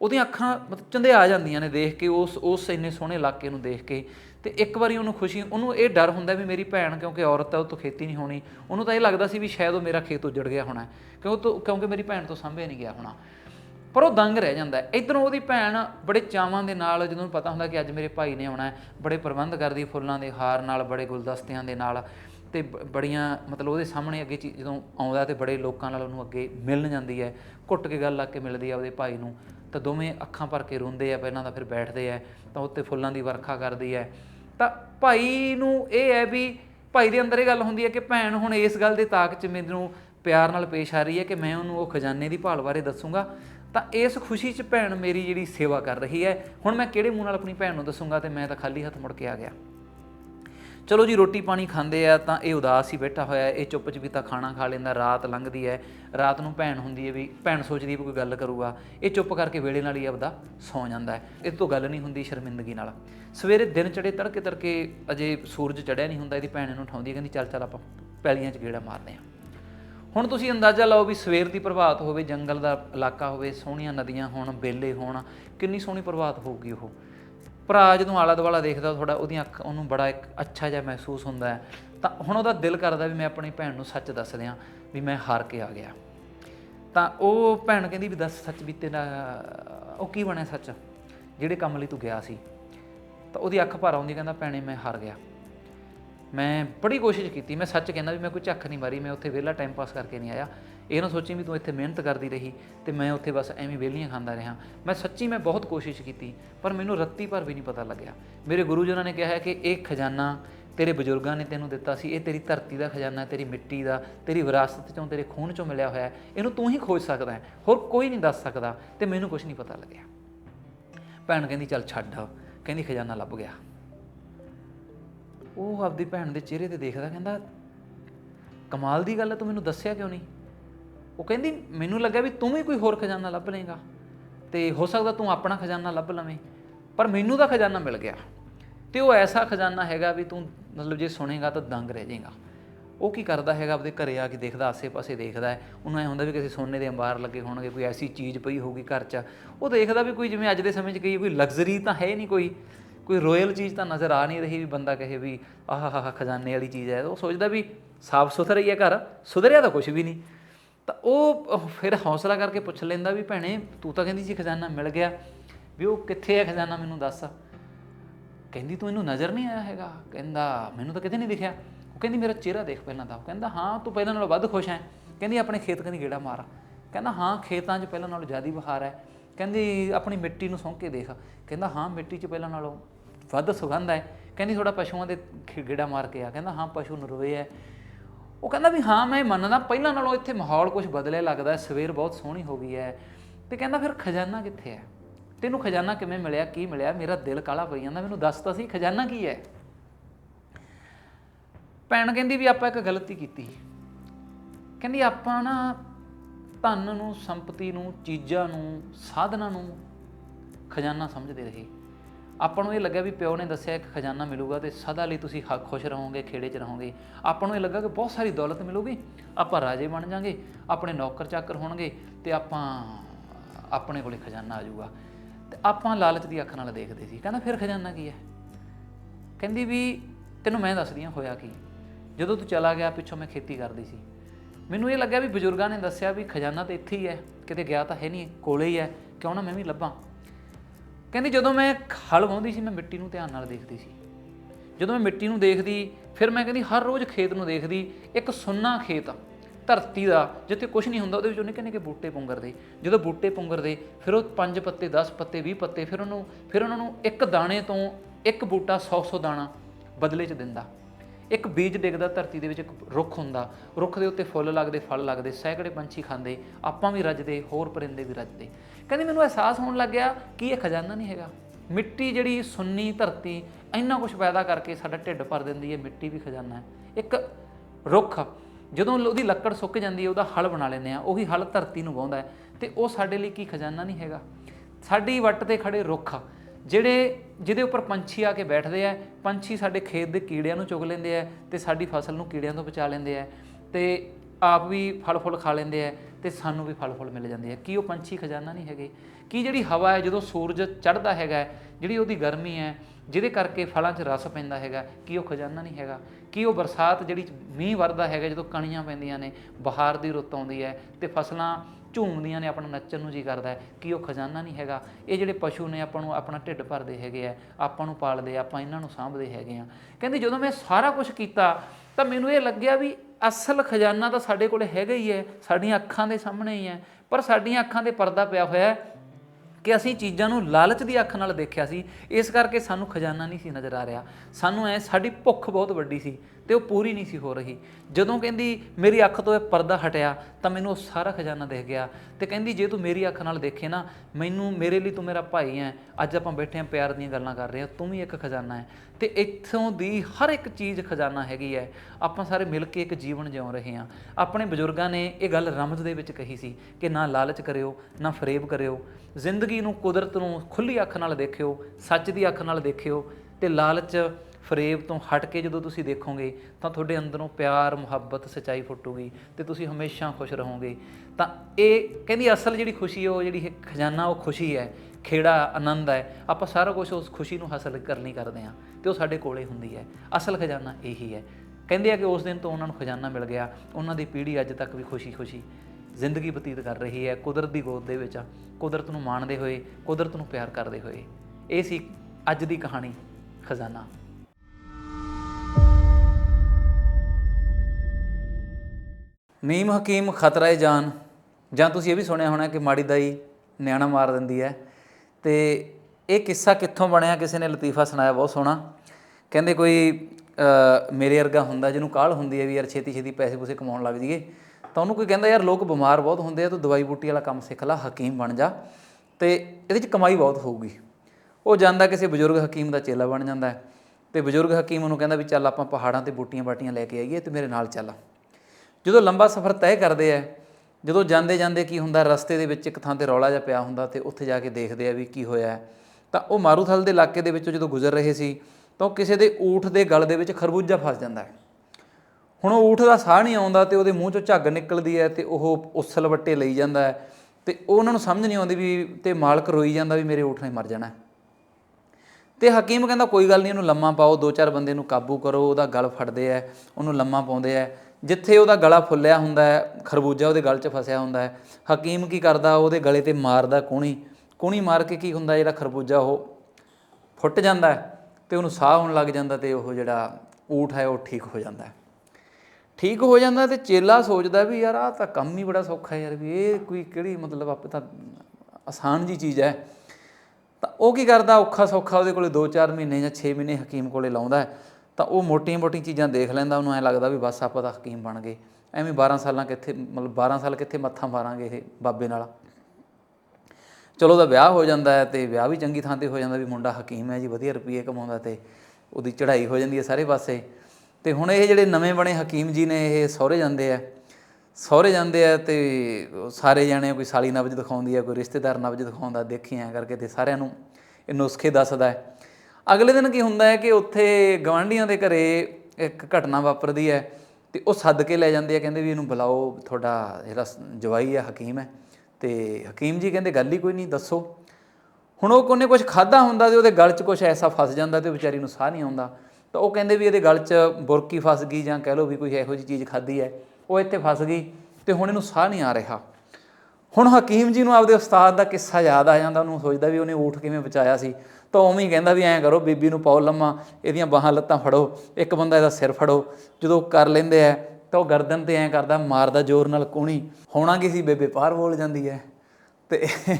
ਉਹਦੀਆਂ ਅੱਖਾਂ ਮਤਲਬ ਚੰਦੇ ਆ ਜਾਂਦੀਆਂ ਨੇ ਦੇਖ ਕੇ, ਉਸ ਉਸ ਇੰਨੇ ਸੋਹਣੇ ਇਲਾਕੇ ਨੂੰ ਦੇਖ ਕੇ। ਤੇ ਇੱਕ ਵਾਰੀ ਉਹਨੂੰ ਖੁਸ਼ੀ, ਉਹਨੂੰ ਇਹ ਡਰ ਹੁੰਦਾ ਵੀ ਮੇਰੀ ਭੈਣ ਕਿਉਂਕਿ ਔਰਤ ਹੈ, ਉਹ ਤੋਂ ਖੇਤੀ ਨਹੀਂ ਹੋਣੀ। ਉਹਨੂੰ ਤਾਂ ਇਹ ਲੱਗਦਾ ਸੀ ਵੀ ਸ਼ਾਇਦ ਉਹ ਮੇਰਾ ਖੇਤ ਉੱਜੜ ਗਿਆ ਹੋਣਾ, ਕਿਉਂ ਤੋਂ, ਕਿਉਂਕਿ ਮੇਰੀ ਭੈਣ ਤੋਂ ਸਾਂਭਿਆ ਨਹੀਂ ਗਿਆ ਹੋਣਾ। ਪਰ ਉਹ ਦੰਗ ਰਹਿ ਜਾਂਦਾ ਹੈ। ਇਧਰੋਂ ਉਹਦੀ ਭੈਣ ਬੜੇ ਚਾਵਾਂ ਦੇ ਨਾਲ, ਜਦੋਂ ਪਤਾ ਹੁੰਦਾ ਕਿ ਅੱਜ ਮੇਰੇ ਭਾਈ ਨੇ ਆਉਣਾ ਬੜੇ ਪ੍ਰਬੰਧ ਕਰਦੀ ਫੁੱਲਾਂ ਦੇ ਹਾਰ ਨਾਲ, ਬੜੇ ਗੁਲਦਸਤਿਆਂ ਦੇ ਨਾਲ, ਤੇ ਬ- ਬੜੀਆਂ ਮਤਲਬ ਉਹਦੇ ਸਾਹਮਣੇ ਅੱਗੇ ਚੀ- ਜਦੋਂ ਆਉਂਦਾ ਤੇ ਬੜੇ ਲੋਕਾਂ ਨਾਲ ਉਹਨੂੰ ਅੱਗੇ ਮਿਲਣ ਜਾਂਦੀ ਹੈ। ਘੁੱਟ ਕੇ ਗੱਲ ਲਾ ਕੇ ਮਿਲਦੀ ਹੈ ਉਹਦੇ ਭਾਈ ਨੂੰ। ਤਾਂ ਦੋਵੇਂ ਅੱਖਾਂ ਭਰ ਕੇ ਰੋਂਦੇ ਆ, ਪਹਿਲਾਂ ਤਾਂ ਫਿਰ ਬੈਠਦੇ ਆ, ਤਾਂ ਉੱਤੇ ਫੁੱਲਾਂ ਦੀ ਵਰਖਾ ਕਰਦੀ ਹੈ। ਤਾਂ ਭਾਈ ਨੂੰ ਇਹ ਹੈ ਵੀ ਭਾਈ ਦੇ ਅੰਦਰ ਇਹ ਗੱਲ ਹੁੰਦੀ ਹੈ ਕਿ ਭੈਣ ਹੁਣ ਇਸ ਗੱਲ ਦੇ ਤਾਕ 'ਚ ਮੈਨੂੰ ਪਿਆਰ ਨਾਲ ਪੇਸ਼ ਆ ਰਹੀ ਹੈ ਕਿ ਮੈਂ ਉਹਨੂੰ ਉਹ ਖਜ਼ਾਨੇ ਦੀ ਭਾਲ ਬਾਰੇ ਦੱਸੂਗਾ। ਤਾਂ ਇਸ ਖੁਸ਼ੀ 'ਚ ਭੈਣ ਮੇਰੀ ਜਿਹੜੀ ਸੇਵਾ ਕਰ ਰਹੀ ਹੈ, ਹੁਣ ਮੈਂ ਕਿਹੜੇ ਮੂੰਹ ਨਾਲ ਆਪਣੀ ਭੈਣ ਨੂੰ ਦੱਸੂਗਾ ਤੇ ਮੈਂ ਤਾਂ ਖਾਲੀ ਹੱਥ ਮੁੜ ਕੇ ਆ ਗਿਆ। ਚਲੋ ਜੀ, ਰੋਟੀ ਪਾਣੀ ਖਾਂਦੇ ਆ ਤਾਂ ਇਹ ਉਦਾਸ ਹੀ ਬੈਠਾ ਹੋਇਆ ਇਹ ਚੁੱਪ 'ਚ ਵੀ ਤਾਂ ਖਾਣਾ ਖਾ ਲੈਂਦਾ, ਰਾਤ ਲੰਘਦੀ ਹੈ। ਰਾਤ ਨੂੰ ਭੈਣ ਹੁੰਦੀ ਹੈ ਵੀ ਭੈਣ ਸੋਚਦੀ ਵੀ ਕੋਈ ਗੱਲ ਕਰੂਗਾ। ਇਹ ਚੁੱਪ ਕਰਕੇ ਵੇਲੇ ਨਾਲ ਹੀ ਆਪਦਾ ਸੌ ਜਾਂਦਾ ਹੈ। ਇਹ ਤੋਂ ਗੱਲ ਨਹੀਂ ਹੁੰਦੀ ਸ਼ਰਮਿੰਦਗੀ ਨਾਲ। ਸਵੇਰੇ ਦਿਨ ਚੜੇ ਤੜਕੇ ਤੜਕੇ ਅਜੇ ਸੂਰਜ ਚੜਿਆ ਨਹੀਂ ਹੁੰਦਾ, ਇਹਦੀ ਭੈਣ ਇਹਨੂੰ ਉਠਾਉਂਦੀ ਹੈ, ਕਹਿੰਦੀ, ਚੱਲ ਚੱਲ ਆਪਾਂ ਪੈਲੀਆਂ 'ਚ ਗੇੜਾ ਮਾਰਦੇ ਹਾਂ। ਹੁਣ ਤੁਸੀਂ ਅੰਦਾਜ਼ਾ ਲਾਓ ਵੀ ਸਵੇਰ ਦੀ ਪ੍ਰਭਾਤ ਹੋਵੇ, ਜੰਗਲ ਦਾ ਇਲਾਕਾ ਹੋਵੇ, ਸੋਹਣੀਆਂ ਨਦੀਆਂ ਹੋਣ, ਬੇਲੇ ਹੋਣ, ਕਿੰਨੀ ਸੋਹਣੀ ਪ੍ਰਭਾਤ ਹੋਊਗੀ ਉਹ? ਭਰਾ ਜਦੋਂ ਆਲਾ ਦੁਆਲਾ ਦੇਖਦਾ, ਤੁਹਾਡਾ ਉਹਦੀ ਅੱਖ ਉਹਨੂੰ ਬੜਾ ਇੱਕ ਅੱਛਾ ਜਿਹਾ ਮਹਿਸੂਸ ਹੁੰਦਾ ਹੈ। ਤਾਂ ਹੁਣ ਉਹਦਾ ਦਿਲ ਕਰਦਾ ਵੀ ਮੈਂ ਆਪਣੀ ਭੈਣ ਨੂੰ ਸੱਚ ਦੱਸ ਦਿਆਂ ਵੀ ਮੈਂ ਹਾਰ ਕੇ ਆ ਗਿਆ। ਤਾਂ ਉਹ ਭੈਣ ਕਹਿੰਦੀ ਵੀ ਦੱਸ ਸੱਚ ਵੀ ਤੇਰਾ, ਉਹ ਕੀ ਬਣਿਆ ਸੱਚ? ਜਿਹੜੇ ਕੰਮ ਲਈ ਤੂੰ ਗਿਆ ਸੀ। ਤਾਂ ਉਹਦੀ ਅੱਖ ਭਰ ਆਉਂਦੀ ਕਹਿੰਦਾ ਭੈਣੇ ਮੈਂ ਹਾਰ ਗਿਆ। ਮੈਂ ਬੜੀ ਕੋਸ਼ਿਸ਼ ਕੀਤੀ, ਮੈਂ ਸੱਚ ਕਹਿੰਦਾ ਵੀ ਮੈਂ ਕੋਈ ਝੱਖ ਨਹੀਂ ਮਾਰੀ, ਮੈਂ ਉੱਥੇ ਵਿਹਲਾ ਟਾਈਮ ਪਾਸ ਕਰਕੇ ਨਹੀਂ ਆਇਆ। ਇਹ ਨਾ ਸੋਚੀ ਵੀ ਤੂੰ ਇੱਥੇ ਮਿਹਨਤ ਕਰਦੀ ਰਹੀ ਤੇ ਮੈਂ ਉੱਥੇ ਬਸ ਐਵੇਂ ਵਿਹਲੀਆਂ ਖਾਂਦਾ ਰਿਹਾ। ਮੈਂ ਸੱਚੀ ਮੈਂ ਬਹੁਤ ਕੋਸ਼ਿਸ਼ ਕੀਤੀ, ਪਰ ਮੈਨੂੰ ਰੱਤੀ ਭਰ ਵੀ ਨਹੀਂ ਪਤਾ ਲੱਗਿਆ। ਮੇਰੇ ਗੁਰੂ ਜੀ ਉਹਨਾਂ ਨੇ ਕਿਹਾ ਹੈ ਕਿ ਇਹ ਖਜ਼ਾਨਾ ਤੇਰੇ ਬਜ਼ੁਰਗਾਂ ਨੇ ਤੈਨੂੰ ਦਿੱਤਾ ਸੀ, ਇਹ ਤੇਰੀ ਧਰਤੀ ਦਾ ਖਜ਼ਾਨਾ, ਤੇਰੀ ਮਿੱਟੀ ਦਾ, ਤੇਰੀ ਵਿਰਾਸਤ ਚੋਂ, ਤੇਰੇ ਖੂਨ ਚੋਂ ਮਿਲਿਆ ਹੋਇਆ ਹੈ। ਇਹਨੂੰ ਤੂੰ ਹੀ ਖੋਜ ਸਕਦਾ ਹੈ, ਹੋਰ ਕੋਈ ਨਹੀਂ ਦੱਸ ਸਕਦਾ ਤੇ ਮੈਨੂੰ ਕੁਝ ਨਹੀਂ ਪਤਾ ਲੱਗਿਆ। ਭੈਣ ਕਹਿੰਦੀ, ਚੱਲ ਛੱਡ, ਕਹਿੰਦੀ ਖਜ਼ਾਨਾ ਲੱਭ ਗਿਆ। ਉਹ ਆਪਦੀ ਭੈਣ ਦੇ ਚਿਹਰੇ ਤੇ ਦੇਖਦਾ ਕਹਿੰਦਾ, ਕਮਾਲ ਦੀ ਗੱਲ ਹੈ ਤੂੰ ਮੈਨੂੰ ਦੱਸਿਆ ਕਿਉਂ ਨਹੀਂ? ਉਹ ਕਹਿੰਦੀ, ਮੈਨੂੰ ਲੱਗਾ ਵੀ ਤੂੰ ਵੀ ਕੋਈ ਹੋਰ ਖਜ਼ਾਨਾ ਲੱਭ ਲੇਗਾ ਤੇ ਹੋ ਸਕਦਾ ਤੂੰ ਆਪਣਾ ਖਜ਼ਾਨਾ ਲੱਭ ਲਵੇਂ, ਪਰ ਮੈਨੂੰ ਤਾਂ ਖਜ਼ਾਨਾ ਮਿਲ ਗਿਆ। ਤੇ ਉਹ ਐਸਾ ਖਜ਼ਾਨਾ ਹੈਗਾ ਵੀ ਤੂੰ ਮਤਲਬ ਜੇ ਸੁਣੇਗਾ ਤਾਂ ਦੰਗ ਰਹਿ ਜਾਏਗਾ। ਉਹ ਕੀ ਕਰਦਾ ਹੈਗਾ, ਆਪਦੇ ਘਰੇ ਆ ਕੇ ਦੇਖਦਾ, ਆਸੇ-ਪਾਸੇ ਦੇਖਦਾ ਹੈ। ਉਹਨੂੰ ਐ ਹੁੰਦਾ ਵੀ ਕਿਸੇ ਸੋਨੇ ਦੇ ਅੰਬਾਰ ਲੱਗੇ ਹੋਣਗੇ, ਕੋਈ ਐਸੀ ਚੀਜ਼ ਪਈ ਹੋਊਗੀ ਘਰ 'ਚ। ਉਹ ਦੇਖਦਾ ਵੀ ਕੋਈ ਜਿਵੇਂ ਅੱਜ ਦੇ ਸਮੇਂ 'ਚ ਕਹੀ ਕੋਈ ਲਗਜ਼ਰੀ ਤਾਂ ਹੈ ਨਹੀਂ ਕੋਈ। ਕੋਈ ਰੋਇਲ ਚੀਜ਼ ਤਾਂ ਨਜ਼ਰ ਆ ਨਹੀਂ ਰਹੀ ਵੀ ਬੰਦਾ ਕਹੇ ਵੀ ਆਹ ਆਹ ਖਜ਼ਾਨੇ ਵਾਲੀ ਚੀਜ਼ ਹੈ। ਉਹ ਸੋਚਦਾ ਵੀ ਸਾਫ਼ ਸੁਥਰਾ ਹੀ ਹੈ ਘਰ, ਸੁਧਰਿਆ ਤਾਂ ਕੁਝ ਵੀ ਨਹੀਂ। ਤਾਂ ਉਹ ਫਿਰ ਹੌਸਲਾ ਕਰਕੇ ਪੁੱਛ ਲੈਂਦਾ ਵੀ ਭੈਣੇ, ਤੂੰ ਤਾਂ ਕਹਿੰਦੀ ਸੀ ਖਜ਼ਾਨਾ ਮਿਲ ਗਿਆ। ਵੀ ਉਹ ਕਿੱਥੇ ਹੈ ਖਜ਼ਾਨਾ ਮੈਨੂੰ ਦੱਸ। ਕਹਿੰਦੀ ਤੂੰ ਇਹਨੂੰ ਨਜ਼ਰ ਨਹੀਂ ਆਇਆ ਹੈਗਾ। ਕਹਿੰਦਾ, ਮੈਨੂੰ ਤਾਂ ਕਿਤੇ ਨਹੀਂ ਦਿਖਿਆ। ਉਹ ਕਹਿੰਦੀ, ਮੇਰਾ ਚਿਹਰਾ ਦੇਖ ਪਹਿਲਾਂ ਤਾਂ। ਉਹ ਕਹਿੰਦਾ, ਹਾਂ, ਤੂੰ ਪਹਿਲਾਂ ਨਾਲੋਂ ਵੱਧ ਖੁਸ਼ ਹੈ। ਕਹਿੰਦੀ, ਆਪਣੇ ਖੇਤ ਕਹਿੰਦੀ ਗੇੜਾ ਮਾਰ। ਕਹਿੰਦਾ, ਹਾਂ, ਖੇਤਾਂ 'ਚ ਪਹਿਲਾਂ ਨਾਲੋਂ ਜ਼ਿਆਦਾ ਬਹਾਰ ਹੈ। ਕਹਿੰਦੀ ਆਪਣੀ ਮਿੱਟੀ ਨੂੰ ਸੌਂ ਕੇ ਦੇਖ। ਕਹਿੰਦਾ, ਹਾਂ, ਮਿੱਟੀ 'ਚ ਪਹਿਲਾਂ ਨਾਲੋਂ ਵੱਧ ਸੁਗੰਧ ਹੈ। ਕਹਿੰਦੀ ਥੋੜਾ ਪਸ਼ੂਆਂ ਦੇ ਖੇ- ਗੇੜਾ ਮਾਰ ਕੇ ਆ। ਕਹਿੰਦਾ, ਹਾਂ, ਪਸ਼ੂ ਨਰੋਏ ਹੈ। ਉਹ ਕਹਿੰਦਾ ਵੀ, ਹਾਂ, ਮੈਂ ਮੰਨਦਾ, ਪਹਿਲਾਂ ਨਾਲੋਂ ਇੱਥੇ ਮਾਹੌਲ ਕੁਝ ਬਦਲਿਆ ਲੱਗਦਾ ਸਵੇਰ ਬਹੁਤ ਸੋਹਣੀ ਹੋ ਗਈ ਹੈ। ਤੇ ਕਹਿੰਦਾ, ਫਿਰ ਖਜ਼ਾਨਾ ਕਿੱਥੇ ਹੈ? ਤੈਨੂੰ ਖਜ਼ਾਨਾ ਕਿਵੇਂ ਮਿਲਿਆ, ਕੀ ਮਿਲਿਆ? ਮੇਰਾ ਦਿਲ ਕਾਲਾ ਪਈ ਜਾਂਦਾ, ਮੈਨੂੰ ਦੱਸ ਤਾਂ ਸੀ ਖਜ਼ਾਨਾ ਕੀ ਹੈ? ਭੈਣ ਕਹਿੰਦੀ ਵੀ, ਆਪਾਂ ਇੱਕ ਗਲਤੀ ਕੀਤੀ ਕਹਿੰਦੀ, ਆਪਾਂ ਨਾ ਧਨ ਨੂੰ, ਸੰਪਤੀ ਨੂੰ, ਚੀਜ਼ਾਂ ਨੂੰ, ਸਾਧਨਾਂ ਨੂੰ ਖਜ਼ਾਨਾ ਸਮਝਦੇ ਰਹੇ। ਆਪਾਂ ਨੂੰ ਇਹ ਲੱਗਿਆ ਵੀ ਪਿਓ ਨੇ ਦੱਸਿਆ ਇੱਕ ਖਜ਼ਾਨਾ ਮਿਲੂਗਾ ਤੇ ਸਦਾ ਲਈ ਤੁਸੀਂ ਖ- ਖੁਸ਼ ਰਹੋਗੇ, ਖੇੜੇ 'ਚ ਰਹੋਗੇ। ਆਪਾਂ ਨੂੰ ਇਹ ਲੱਗਾ ਕਿ ਬਹੁਤ ਸਾਰੀ ਦੌਲਤ ਮਿਲੂਗੀ। ਆਪਾਂ ਰਾਜੇ ਬਣ ਜਾਾਂਗੇ, ਆਪਣੇ ਨੌਕਰ ਚਾਕਰ ਹੋਣਗੇ ਤੇ ਆਪਾਂ ਆਪਣੇ ਕੋਲੇ ਖਜ਼ਾਨਾ ਆ ਜਾਊਗਾ। ਤੇ ਆਪਾਂ ਲਾਲਚ ਦੀ ਅੱਖ ਨਾਲ ਦੇਖਦੇ ਸੀ। ਕਹਿੰਦਾ ਫਿਰ ਖਜ਼ਾਨਾ ਕੀ ਹੈ? ਕਹਿੰਦੀ ਵੀ ਤੈਨੂੰ ਮੈਂ ਦੱਸਦੀ ਹਾਂ ਹੋਇਆ ਕੀ। ਜਦੋਂ ਤੂੰ ਚਲਾ ਗਿਆ, ਪਿੱਛੋਂ ਮੈਂ ਖੇਤੀ ਕਰਦੀ ਸੀ। ਮੈਨੂੰ ਇਹ ਲੱਗਿਆ ਵੀ ਬਜ਼ੁਰਗਾਂ ਨੇ ਦੱਸਿਆ ਵੀ ਖਜ਼ਾਨਾ ਤਾਂ ਇੱਥੇ ਹੀ ਹੈ, ਕਿਤੇ ਗਿਆ ਤਾਂ ਹੈ ਨਹੀਂ, ਕੋਲੇ ਹੀ ਹੈ, ਕਿਉਂ ਨਾ ਮੈਂ ਵੀ ਲੱਭਾਂ। ਕਹਿੰਦੀ ਜਦੋਂ ਮੈਂ ਹਲ ਵਾਉਂਦੀ ਸੀ, ਮੈਂ ਮਿੱਟੀ ਨੂੰ ਧਿਆਨ ਨਾਲ ਦੇਖਦੀ ਸੀ। ਜਦੋਂ ਮੈਂ ਮਿੱਟੀ ਨੂੰ ਦੇਖਦੀ, ਫਿਰ ਮੈਂ ਕਹਿੰਦੀ ਹਰ ਰੋਜ਼ ਖੇਤ ਨੂੰ ਦੇਖਦੀ, ਇੱਕ ਸੁੰਨਾ ਖੇਤ ਧਰਤੀ ਦਾ, ਜਿੱਥੇ ਕੁਝ ਨਹੀਂ ਹੁੰਦਾ, ਉਹਦੇ ਵਿੱਚੋਂ ਨਿੱਕੇ ਨਿੱਕੇ ਬੂਟੇ ਪੁੰਗਰਦੇ। ਜਦੋਂ ਬੂਟੇ ਪੁੰਗਰਦੇ, ਫਿਰ ਉਹ 5 ਪੱਤੇ 10 ਪੱਤੇ 20 ਪੱਤੇ, ਫਿਰ ਉਹਨੂੰ, ਫਿਰ ਉਹਨਾਂ ਨੂੰ ਇੱਕ ਦਾਣੇ ਤੋਂ ਇੱਕ ਬੂਟਾ 100 100 ਦਾਣਾ ਬਦਲੇ 'ਚ ਦਿੰਦਾ। ਇੱਕ ਬੀਜ ਡਿੱਗਦਾ, ਧਰਤੀ ਦੇ ਵਿੱਚ ਇੱਕ ਰੁੱਖ ਹੁੰਦਾ, ਰੁੱਖ ਦੇ ਉੱਤੇ ਫੁੱਲ ਲੱਗਦੇ, ਫਲ ਲੱਗਦੇ, ਸੈਂਕੜੇ ਪੰਛੀ ਖਾਂਦੇ, ਆਪਾਂ ਵੀ ਰੱਜਦੇ, ਹੋਰ ਪਰਿੰਦੇ ਵੀ ਰੱਜਦੇ। ਕਹਿੰਦੇ ਮੈਨੂੰ ਅਹਿਸਾਸ ਹੋਣ ਲੱਗਿਆ ਕਿ ਇਹ ਖਜ਼ਾਨਾ ਨਹੀਂ ਹੈਗਾ। ਮਿੱਟੀ ਜਿਹੜੀ ਸੁੰਨੀ ਧਰਤੀ, ਇੰਨਾ ਕੁਝ ਪੈਦਾ ਕਰਕੇ ਸਾਡਾ ਢਿੱਡ ਭਰ ਦਿੰਦੀ ਹੈ, ਮਿੱਟੀ ਵੀ ਖਜ਼ਾਨਾ ਹੈ। ਇੱਕ ਰੁੱਖ, ਜਦੋਂ ਉਹਦੀ ਲੱਕੜ ਸੁੱਕ ਜਾਂਦੀ ਹੈ, ਉਹਦਾ ਹਲ ਬਣਾ ਲੈਂਦੇ ਆ ਉਹੀ ਹਲ ਧਰਤੀ ਨੂੰ ਵਾਹੁੰਦਾ ਹੈ, ਤੇ ਉਹ ਸਾਡੇ ਲਈ ਕੀ ਖਜ਼ਾਨਾ ਨਹੀਂ ਹੈਗਾ। ਸਾਡੀ ਵੱਟ ਤੇ ਖੜੇ ਰੁੱਖ ਜਿਹੜੇ ਜਿਹਦੇ ਉੱਪਰ ਪੰਛੀ ਆ ਕੇ ਬੈਠਦੇ ਆ, ਪੰਛੀ ਸਾਡੇ ਖੇਤ ਦੇ ਕੀੜਿਆਂ ਨੂੰ ਚੁਗ ਲੈਂਦੇ ਆ ਤੇ ਸਾਡੀ ਫਸਲ ਨੂੰ ਕੀੜਿਆਂ ਤੋਂ ਬਚਾ ਲੈਂਦੇ ਆ ਤੇ ਆਪ ਵੀ ਫਲ ਫੁੱਲ ਖਾ ਲੈਂਦੇ ਆ ਤੇ ਸਾਨੂੰ ਵੀ ਫਲ ਫੁੱਲ ਮਿਲ ਜਾਂਦੇ ਆ। ਕੀ ਉਹ ਪੰਛੀ ਖਜ਼ਾਨਾ ਨਹੀਂ ਹੈਗੇ? ਕੀ ਜਿਹੜੀ ਹਵਾ ਹੈ, ਜਦੋਂ ਸੂਰਜ ਚੜ੍ਹਦਾ ਹੈਗਾ ਜਿਹੜੀ ਉਹਦੀ ਗਰਮੀ ਹੈ, ਜਿਹਦੇ ਕਰਕੇ ਫਲਾਂ 'ਚ ਰਸ ਪੈਂਦਾ ਹੈਗਾ, ਕੀ ਉਹ ਖਜ਼ਾਨਾ ਨਹੀਂ ਹੈਗਾ? ਕੀ ਉਹ ਬਰਸਾਤ ਜਿਹੜੀ ਮੀਂਹ ਵਰਦਾ ਹੈਗਾ, ਜਦੋਂ ਕਣੀਆਂ ਪੈਂਦੀਆਂ ਨੇ, ਬਹਾਰ ਦੀ ਰੁੱਤ ਆਉਂਦੀ ਹੈ ਤੇ ਫਸਲਾਂ ਝੂਮਦੀਆਂ ਨੇ, ਆਪਣਾ ਨੱਚਣ ਨੂੰ ਜੀ ਕਰਦਾ ਕਿ ਉਹ ਖਜ਼ਾਨਾ ਨਹੀਂ ਹੈਗਾ? ਇਹ ਜਿਹੜੇ ਪਸ਼ੂ ਨੇ, ਆਪਾਂ ਨੂੰ ਆਪਣਾ ਢਿੱਡ ਭਰਦੇ ਹੈਗੇ ਆ, ਆਪਾਂ ਨੂੰ ਪਾਲਦੇ ਆ, ਆਪਾਂ ਇਹਨਾਂ ਨੂੰ ਸਾਂਭਦੇ ਹੈਗੇ ਆ। ਕਹਿੰਦੇ, ਜਦੋਂ ਮੈਂ ਸਾਰਾ ਕੁਝ ਕੀਤਾ, ਤਾਂ ਮੈਨੂੰ ਇਹ ਲੱਗਿਆ ਵੀ ਅਸਲ ਖਜ਼ਾਨਾ ਤਾਂ ਸਾਡੇ ਕੋਲ ਹੈਗਾ ਹੀ ਹੈ, ਸਾਡੀਆਂ ਅੱਖਾਂ ਦੇ ਸਾਹਮਣੇ ਹੀ ਹੈ। ਪਰ ਸਾਡੀਆਂ ਅੱਖਾਂ ਤੇ ਪਰਦਾ ਪਿਆ ਹੋਇਆ ਹੈ ਕਿ ਅਸੀਂ ਚੀਜ਼ਾਂ ਨੂੰ ਲਾਲਚ ਦੀ ਅੱਖ ਨਾਲ ਦੇਖਿਆ ਸੀ। ਇਸ ਕਰਕੇ ਸਾਨੂੰ ਖਜ਼ਾਨਾ ਨਹੀਂ ਸੀ ਨਜ਼ਰ ਆ ਰਿਹਾ। ਸਾਨੂੰ ਐ, ਸਾਡੀ ਭੁੱਖ ਬਹੁਤ ਵੱਡੀ ਸੀ। ਤੇ ਉਹ ਪੂਰੀ ਨਹੀਂ ਸੀ ਹੋ ਰਹੀ। ਜਦੋਂ ਕਹਿੰਦੀ, ਮੇਰੀ ਅੱਖ ਤੋਂ ਇਹ ਪਰਦਾ ਹਟਿਆ, ਤਾਂ ਮੈਨੂੰ ਉਹ ਸਾਰਾ ਖਜ਼ਾਨਾ ਦਿਖ ਗਿਆ। ਤੇ ਕਹਿੰਦੀ, ਜੇ ਤੂੰ ਮੇਰੀ ਅੱਖ ਨਾਲ ਦੇਖੇ ਨਾ, ਮੈਨੂੰ, ਮੇਰੇ ਲਈ ਤੂੰ ਮੇਰਾ ਭਾਈ ਹੈ ਅੱਜ ਆਪਾਂ ਬੈਠੇ ਹਾਂ ਪਿਆਰ ਦੀਆਂ ਗੱਲਾਂ ਕਰ ਰਹੇ ਹਾਂ ਤੂੰ ਵੀ ਇੱਕ ਖਜ਼ਾਨਾ ਹੈ ਤੇ ਇੱਥੋਂ ਦੀ ਹਰ ਇੱਕ ਚੀਜ਼ ਖਜ਼ਾਨਾ ਹੈਗੀ ਹੈ ਆਪਾਂ ਸਾਰੇ ਮਿਲ ਕੇ ਇੱਕ ਜੀਵਨ ਜਿਉ ਰਹੇ ਹਾਂ ਆਪਣੇ ਬਜ਼ੁਰਗਾਂ ਨੇ ਇਹ ਗੱਲ ਰਮਜ਼ ਦੇ ਵਿੱਚ ਕਹੀ ਸੀ ਕਿ ਨਾ ਲਾਲਚ ਕਰਿਓ, ਨਾ ਫਰੇਬ ਕਰਿਓ। ਜ਼ਿੰਦਗੀ ਨੂੰ ਕੁਦਰਤ ਨੂੰ ਖੁੱਲੀ ਅੱਖ ਨਾਲ ਦੇਖਿਓ, ਸੱਚ ਦੀ ਅੱਖ ਨਾਲ ਦੇਖਿਓ ਤੇ ਲਾਲਚ ਫਰੇਬ ਤੋਂ ਹਟ ਕੇ ਜਦੋਂ ਤੁਸੀਂ ਦੇਖੋਗੇ ਤਾਂ ਤੁਹਾਡੇ ਅੰਦਰੋਂ ਪਿਆਰ, ਮੁਹੱਬਤ, ਸਚਾਈ ਫੁੱਟੂਗੀ ਤੇ ਤੁਸੀਂ ਹਮੇਸ਼ਾ ਖੁਸ਼ ਰਹੋਗੇ। ਤਾਂ ਇਹ ਕਹਿੰਦੀ ਅਸਲ ਜਿਹੜੀ ਖੁਸ਼ੀ ਹੈ, ਉਹ ਜਿਹੜੀ ਖਜ਼ਾਨਾ, ਉਹ ਖੁਸ਼ੀ ਹੈ, ਖੇੜਾ, ਆਨੰਦ ਹੈ। ਆਪਾਂ ਸਾਰਾ ਕੁਝ ਉਸ ਖੁਸ਼ੀ ਨੂੰ ਹਾਸਲ ਕਰਨੀ ਕਰਦੇ ਹਾਂ ਤੇ ਉਹ ਸਾਡੇ ਕੋਲੇ ਹੁੰਦੀ ਹੈ। ਅਸਲ ਖਜ਼ਾਨਾ ਇਹੀ ਹੈ। ਕਹਿੰਦੇ ਆ ਕਿ ਉਸ ਦਿਨ ਤੋਂ ਉਹਨਾਂ ਨੂੰ ਖਜ਼ਾਨਾ ਮਿਲ ਗਿਆ। ਉਹਨਾਂ ਦੀ ਪੀੜ੍ਹੀ ਅੱਜ ਤੱਕ ਵੀ ਖੁਸ਼ੀ-ਖੁਸ਼ੀ ਜ਼ਿੰਦਗੀ ਬਤੀਤ ਕਰ ਰਹੀ ਹੈ। ਕੁਦਰਤ ਦੀ ਗੋਦ ਦੇ ਵਿੱਚ ਆ। ਕੁਦਰਤ ਨੂੰ ਮਾਣਦੇ ਹੋਏ, ਕੁਦਰਤ ਨੂੰ ਪਿਆਰ ਕਰਦੇ ਹੋਏ। ਇਹ ਸੀ ਅੱਜ ਦੀ ਕਹਾਣੀ ਖਜ਼ਾਨਾ। ਨੀਮ ਹਕੀਮ ਖਤਰਾ ਜਾਨ। ਜਾਂ ਤੁਸੀਂ ਇਹ ਵੀ ਸੁਣਿਆ ਹੋਣਾ ਕਿ ਮਾੜੀ ਦਾਈ ਨਿਆਣਾ ਮਾਰ ਦਿੰਦੀ ਹੈ। ਤੇ ਇਹ ਕਿੱਸਾ ਕਿੱਥੋਂ ਬਣਿਆ? ਕਿਸੇ ਨੇ ਲਤੀਫਾ ਸੁਣਾਇਆ, ਬਹੁਤ ਸੋਹਣਾ। ਕਹਿੰਦੇ ਕੋਈ ਮੇਰੇ ਵਰਗਾ ਹੁੰਦਾ, ਜਿਹਨੂੰ ਕਾਹਲ ਹੁੰਦੀ ਹੈ ਵੀ ਯਾਰ ਛੇਤੀ ਛੇਤੀ ਪੈਸੇ ਪੂਸੇ ਕਮਾਉਣ ਲੱਗ ਜਾਈਏ। ਤਾਂ ਉਹਨੂੰ ਕੋਈ ਕਹਿੰਦਾ, ਯਾਰ ਲੋਕ ਬਿਮਾਰ ਬਹੁਤ ਹੁੰਦੇ ਆ, ਤੂੰ ਦਵਾਈ ਬੂਟੀ ਵਾਲਾ ਕੰਮ ਸਿੱਖ ਲੈ, ਹਕੀਮ ਬਣ ਜਾ। ਤੇ ਇਹਦੇ 'ਚ ਕਮਾਈ ਬਹੁਤ ਹੋਊਗੀ। ਉਹ ਜਾਂਦਾ ਕਿਸੇ ਬਜ਼ੁਰਗ ਹਕੀਮ ਦਾ ਚੇਲਾ ਬਣ ਜਾਂਦਾ ਹੈ। ਤੇ ਬਜ਼ੁਰਗ ਹਕੀਮ ਉਹਨੂੰ ਕਹਿੰਦਾ ਵੀ ਚੱਲ ਆਪਾਂ ਪਹਾੜਾਂ ਤੇ ਬੂਟੀਆਂ ਬਾਟੀਆਂ ਲੈ ਕੇ ਆਈਏ ਤੇ ਮੇਰੇ ਨਾਲ ਚੱਲ। ਜਦੋਂ ਲੰਬਾ ਸਫ਼ਰ ਤੈਅ ਕਰਦੇ ਆ, ਜਦੋਂ ਜਾਂਦੇ ਜਾਂਦੇ ਕੀ ਹੁੰਦਾ, ਰਸਤੇ ਦੇ ਵਿੱਚ ਇੱਕ ਥਾਂ ਤੇ ਰੌਲਾ ਜਿਹਾ ਪਿਆ ਹੁੰਦਾ ਤੇ ਉੱਥੇ ਜਾ ਕੇ ਦੇਖਦੇ ਆ ਵੀ ਕੀ ਹੋਇਆ ਤਾਂ ਉਹ ਮਾਰੂਥਲ ਦੇ ਇਲਾਕੇ ਦੇ ਵਿੱਚੋਂ ਜਦੋਂ ਗੁਜ਼ਰ ਰਹੇ ਸੀ, ਤਾਂ ਉਹ ਕਿਸੇ ਦੇ ਊਠ ਦੇ ਗਲ ਦੇ ਵਿੱਚ ਖਰਬੂਜਾ ਫਸ ਜਾਂਦਾ ਹੈ ਹੁਣ ਉਹ ਊਠ ਦਾ ਸਾਹ ਨਹੀਂ ਆਉਂਦਾ ਤੇ ਉਹਦੇ ਮੂੰਹ ਚੋਂ ਝੱਗ ਨਿਕਲਦੀ ਹੈ ਤੇ ਉਹ ਉਸਲ ਵੱਟੇ ਲਈ ਜਾਂਦਾ ਹੈ ਤੇ ਉਹ ਉਹਨਾਂ ਨੂੰ ਸਮਝ ਨਹੀਂ ਆਉਂਦੀ ਵੀ ਤੇ ਮਾਲਕ ਰੋਈ ਜਾਂਦਾ ਵੀ ਮੇਰੇ ਊਠ ਨੇ ਮਰ ਜਾਣਾ ਹੈ। ਤੇ ਹਕੀਮ ਕਹਿੰਦਾ, ਕੋਈ ਗੱਲ ਨਹੀਂ ਇਹਨੂੰ ਲੰਮਾ ਪਾਓ, ਦੋ ਚਾਰ ਬੰਦੇ ਨੂੰ ਕਾਬੂ ਕਰੋ, ਉਹਦਾ ਗਲ ਫੜਦੇ ਐ ਉਹਨੂੰ ਲੰਮਾ ਪਾਉਂਦੇ ਐ ਜਿੱਥੇ ਉਹਦਾ ਗਲਾ ਫੁੱਲਿਆ ਹੁੰਦਾ ਹੈ, ਖਰਬੂਜਾ ਉਹਦੇ ਗਲ 'ਚ ਫਸਿਆ ਹੁੰਦਾ ਹੈ, ਹਕੀਮ ਕੀ ਕਰਦਾ, ਉਹਦੇ ਗਲੇ ਤੇ ਮਾਰਦਾ ਕੂਣੀ ਕੂਣੀ ਮਾਰ ਕੇ ਕੀ ਹੁੰਦਾ ਜਿਹੜਾ ਖਰਬੂਜਾ ਉਹ ਫੁੱਟ ਜਾਂਦਾ ਹੈ ਤੇ ਉਹਨੂੰ ਸਾਹ ਆਉਣ ਲੱਗ ਜਾਂਦਾ ਤੇ ਉਹ ਜਿਹੜਾ ਊਠ ਹੈ ਉਹ ਠੀਕ ਹੋ ਜਾਂਦਾ ਹੈ। ਠੀਕ ਹੋ ਜਾਂਦਾ ਤੇ ਚੇਲਾ ਸੋਚਦਾ ਵੀ ਯਾਰ ਆਹ ਤਾਂ ਕੰਮ ਹੀ ਬੜਾ ਸੌਖਾ ਯਾਰ, ਵੀ ਇਹ ਕੋਈ ਕਿਹੜੀ ਮਤਲਬ ਆਪੇ ਤਾਂ ਆਸਾਨ ਜੀ ਚੀਜ਼ ਹੈ। ਤਾਂ ਉਹ ਕੀ ਕਰਦਾ, ਔਖਾ ਸੌਖਾ ਉਹਦੇ ਕੋਲੇ 2-4 ਮਹੀਨੇ ਜਾਂ 6 ਮਹੀਨੇ ਹਕੀਮ ਕੋਲੇ ਲਾਉਂਦਾ ਤਾਂ ਉਹ ਮੋਟੀਆਂ-ਮੋਟੀਆਂ ਚੀਜ਼ਾਂ ਦੇਖ ਲੈਂਦਾ, ਉਹਨੂੰ ਐ ਲੱਗਦਾ ਵੀ ਬਸ ਆਪਾਂ ਤਾਂ ਹਕੀਮ ਬਣ ਗਏ। ਐਵੇਂ 12 ਸਾਲਾਂ ਕਿੱਥੇ, ਮਤਲਬ 12 ਸਾਲ ਕਿੱਥੇ ਮੱਥਾ ਮਾਰਾਂਗੇ ਇਹ ਬਾਬੇ ਨਾਲ। ਚਲੋ ਉਹਦਾ ਵਿਆਹ ਹੋ ਜਾਂਦਾ ਹੈ ਤੇ ਵਿਆਹ ਵੀ ਚੰਗੀ ਥਾਂ ਤੇ ਹੋ ਜਾਂਦਾ ਵੀ ਮੁੰਡਾ ਹਕੀਮ ਹੈ ਜੀ, ਵਧੀਆ ਰੁਪਏ ਕਮਾਉਂਦਾ ਤੇ ਉਹਦੀ ਚੜ੍ਹਾਈ ਹੋ ਜਾਂਦੀ ਹੈ ਸਾਰੇ ਪਾਸੇ। ਤੇ ਹੁਣ ਇਹ ਜਿਹੜੇ ਨਵੇਂ ਬਣੇ ਹਕੀਮ ਜੀ ਨੇ, ਇਹ ਸਹੁਰੇ ਜਾਂਦੇ ਆ। ਸਹੁਰੇ ਜਾਂਦੇ ਆ ਤੇ ਸਾਰੇ ਜਾਣੇ ਕੋਈ ਸਾਲੀ ਨਬਜ ਦਿਖਾਉਂਦੀ ਆ, ਕੋਈ ਰਿਸ਼ਤੇਦਾਰ ਨਬਜ ਦਿਖਾਉਂਦਾ, ਦੇਖੀ ਐ ਕਰਕੇ ਤੇ ਸਾਰਿਆਂ ਨੂੰ ਇਹ ਨੁਸਖੇ ਦੱਸਦਾ ਹੈ। ਅਗਲੇ ਦਿਨ ਕੀ ਹੁੰਦਾ ਹੈ ਕਿ ਉੱਥੇ ਗਵਾਂਢੀਆਂ ਦੇ ਘਰੇ ਇੱਕ ਘਟਨਾ ਵਾਪਰਦੀ ਹੈ ਤੇ ਉਹ ਸੱਦ ਕੇ ਲੈ ਜਾਂਦੇ ਆ, ਕਹਿੰਦੇ ਵੀ ਇਹਨੂੰ ਬੁਲਾਓ, ਤੁਹਾਡਾ ਜਿਹੜਾ ਜਵਾਈ ਹੈ ਹਕੀਮ ਹੈ। ਤੇ ਹਕੀਮ ਜੀ ਕਹਿੰਦੇ, ਗੱਲ ਹੀ ਕੋਈ ਨਹੀਂ, ਦੱਸੋ। ਹੁਣ ਉਹ ਕੋਨੇ ਕੁਝ ਖਾਦਾ ਹੁੰਦਾ ਤੇ ਉਹਦੇ ਗਲ 'ਚ ਕੁਝ ਐਸਾ ਫਸ ਜਾਂਦਾ ਤੇ ਵਿਚਾਰੀ ਨੂੰ ਸਾਹ ਨਹੀਂ ਆਉਂਦਾ। ਤਾਂ ਉਹ ਕਹਿੰਦੇ ਵੀ ਇਹਦੇ ਗਲ 'ਚ ਬੁਰਕੀ ਫਸ ਗਈ ਜਾਂ ਕਹਿ ਲਓ ਵੀ ਕੋਈ ਇਹੋ ਜਿਹੀ ਚੀਜ਼ ਖਾਦੀ ਹੈ, ਉਹ ਇੱਥੇ ਫਸ ਗਈ ਤੇ ਹੁਣ ਇਹਨੂੰ ਸਾਹ ਨਹੀਂ ਆ ਰਿਹਾ। ਹੁਣ ਹਕੀਮ ਜੀ ਨੂੰ ਆਪਦੇ ਉਸਤਾਦ ਦਾ ਕਿੱਸਾ ਯਾਦ ਆ ਜਾਂਦਾ, ਉਹਨੂੰ ਸੋਚਦਾ ਵੀ ਉਹਨੇ ਊਠ ਕਿਵੇਂ ਬਚਾਇਆ ਸੀ। ਤਾਂ ਉਵੇਂ ਹੀ ਕਹਿੰਦਾ ਵੀ ਐਂ ਕਰੋ, ਬੀਬੀ ਨੂੰ ਪਾਓ ਲੰਮਾ, ਇਹਦੀਆਂ ਬਾਹਾਂ ਲੱਤਾਂ ਫੜੋ, ਇੱਕ ਬੰਦਾ ਇਹਦਾ ਸਿਰ ਫੜੋ। ਜਦੋਂ ਕਰ ਲੈਂਦੇ ਆ, ਤਾਂ ਉਹ ਗਰਦਨ ਤੇ ਐਂ ਕਰਦਾ, ਮਾਰਦਾ ਜ਼ੋਰ ਨਾਲ ਕੋਣੀ। ਹੋਣਾ ਕੀ ਸੀ ਬੇਬੇ? ਪਾਰ ਬੋਲ ਜਾਂਦੀ ਹੈ ਤੇ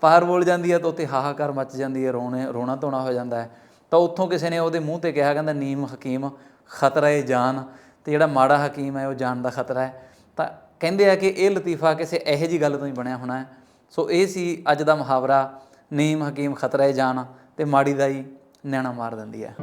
ਪਾਰ ਬੋਲ ਜਾਂਦੀ ਹੈ ਤਾਂ ਉੱਥੇ ਹਾਹਾਕਾਰ ਮੱਚ ਜਾਂਦੀ ਹੈ ਰੋਣੇ, ਰੋਣਾ ਧੋਣਾ ਹੋ ਜਾਂਦਾ ਹੈ ਤਾਂ ਉੱਥੋਂ ਕਿਸੇ ਨੇ ਉਹਦੇ ਮੂੰਹ ਤੇ ਕਿਹਾ, ਕਹਿੰਦਾ, ਨੀਮ ਹਕੀਮ, ਖਤਰਾ ਏ ਜਾਨ। ਤੇ ਜਿਹੜਾ ਮਾੜਾ ਹਕੀਮ ਹੈ ਉਹ ਜਾਨ ਦਾ ਖਤਰਾ ਹੈ ਤਾਂ ਕਹਿੰਦੇ ਆ ਕਿ ਇਹ ਲਤੀਫਾ ਕਿਸੇ ਇਹੋ ਜੀ ਗੱਲ ਤੋਂ ਹੀ ਬਣਿਆ ਹੋਣਾ ਹੈ ਸੋ ਇਹ ਸੀ ਅੱਜ ਦਾ ਮੁਹਾਵਰਾ, ਨੀਮ ਹਕੀਮ, ਖਤਰਾ ਏ ਜਾਨ। ਤੇ ਮਾੜੀ ਦਾ ਹੀ ਨੈਣਾ ਮਾਰ ਦਿੰਦੀ ਹੈ।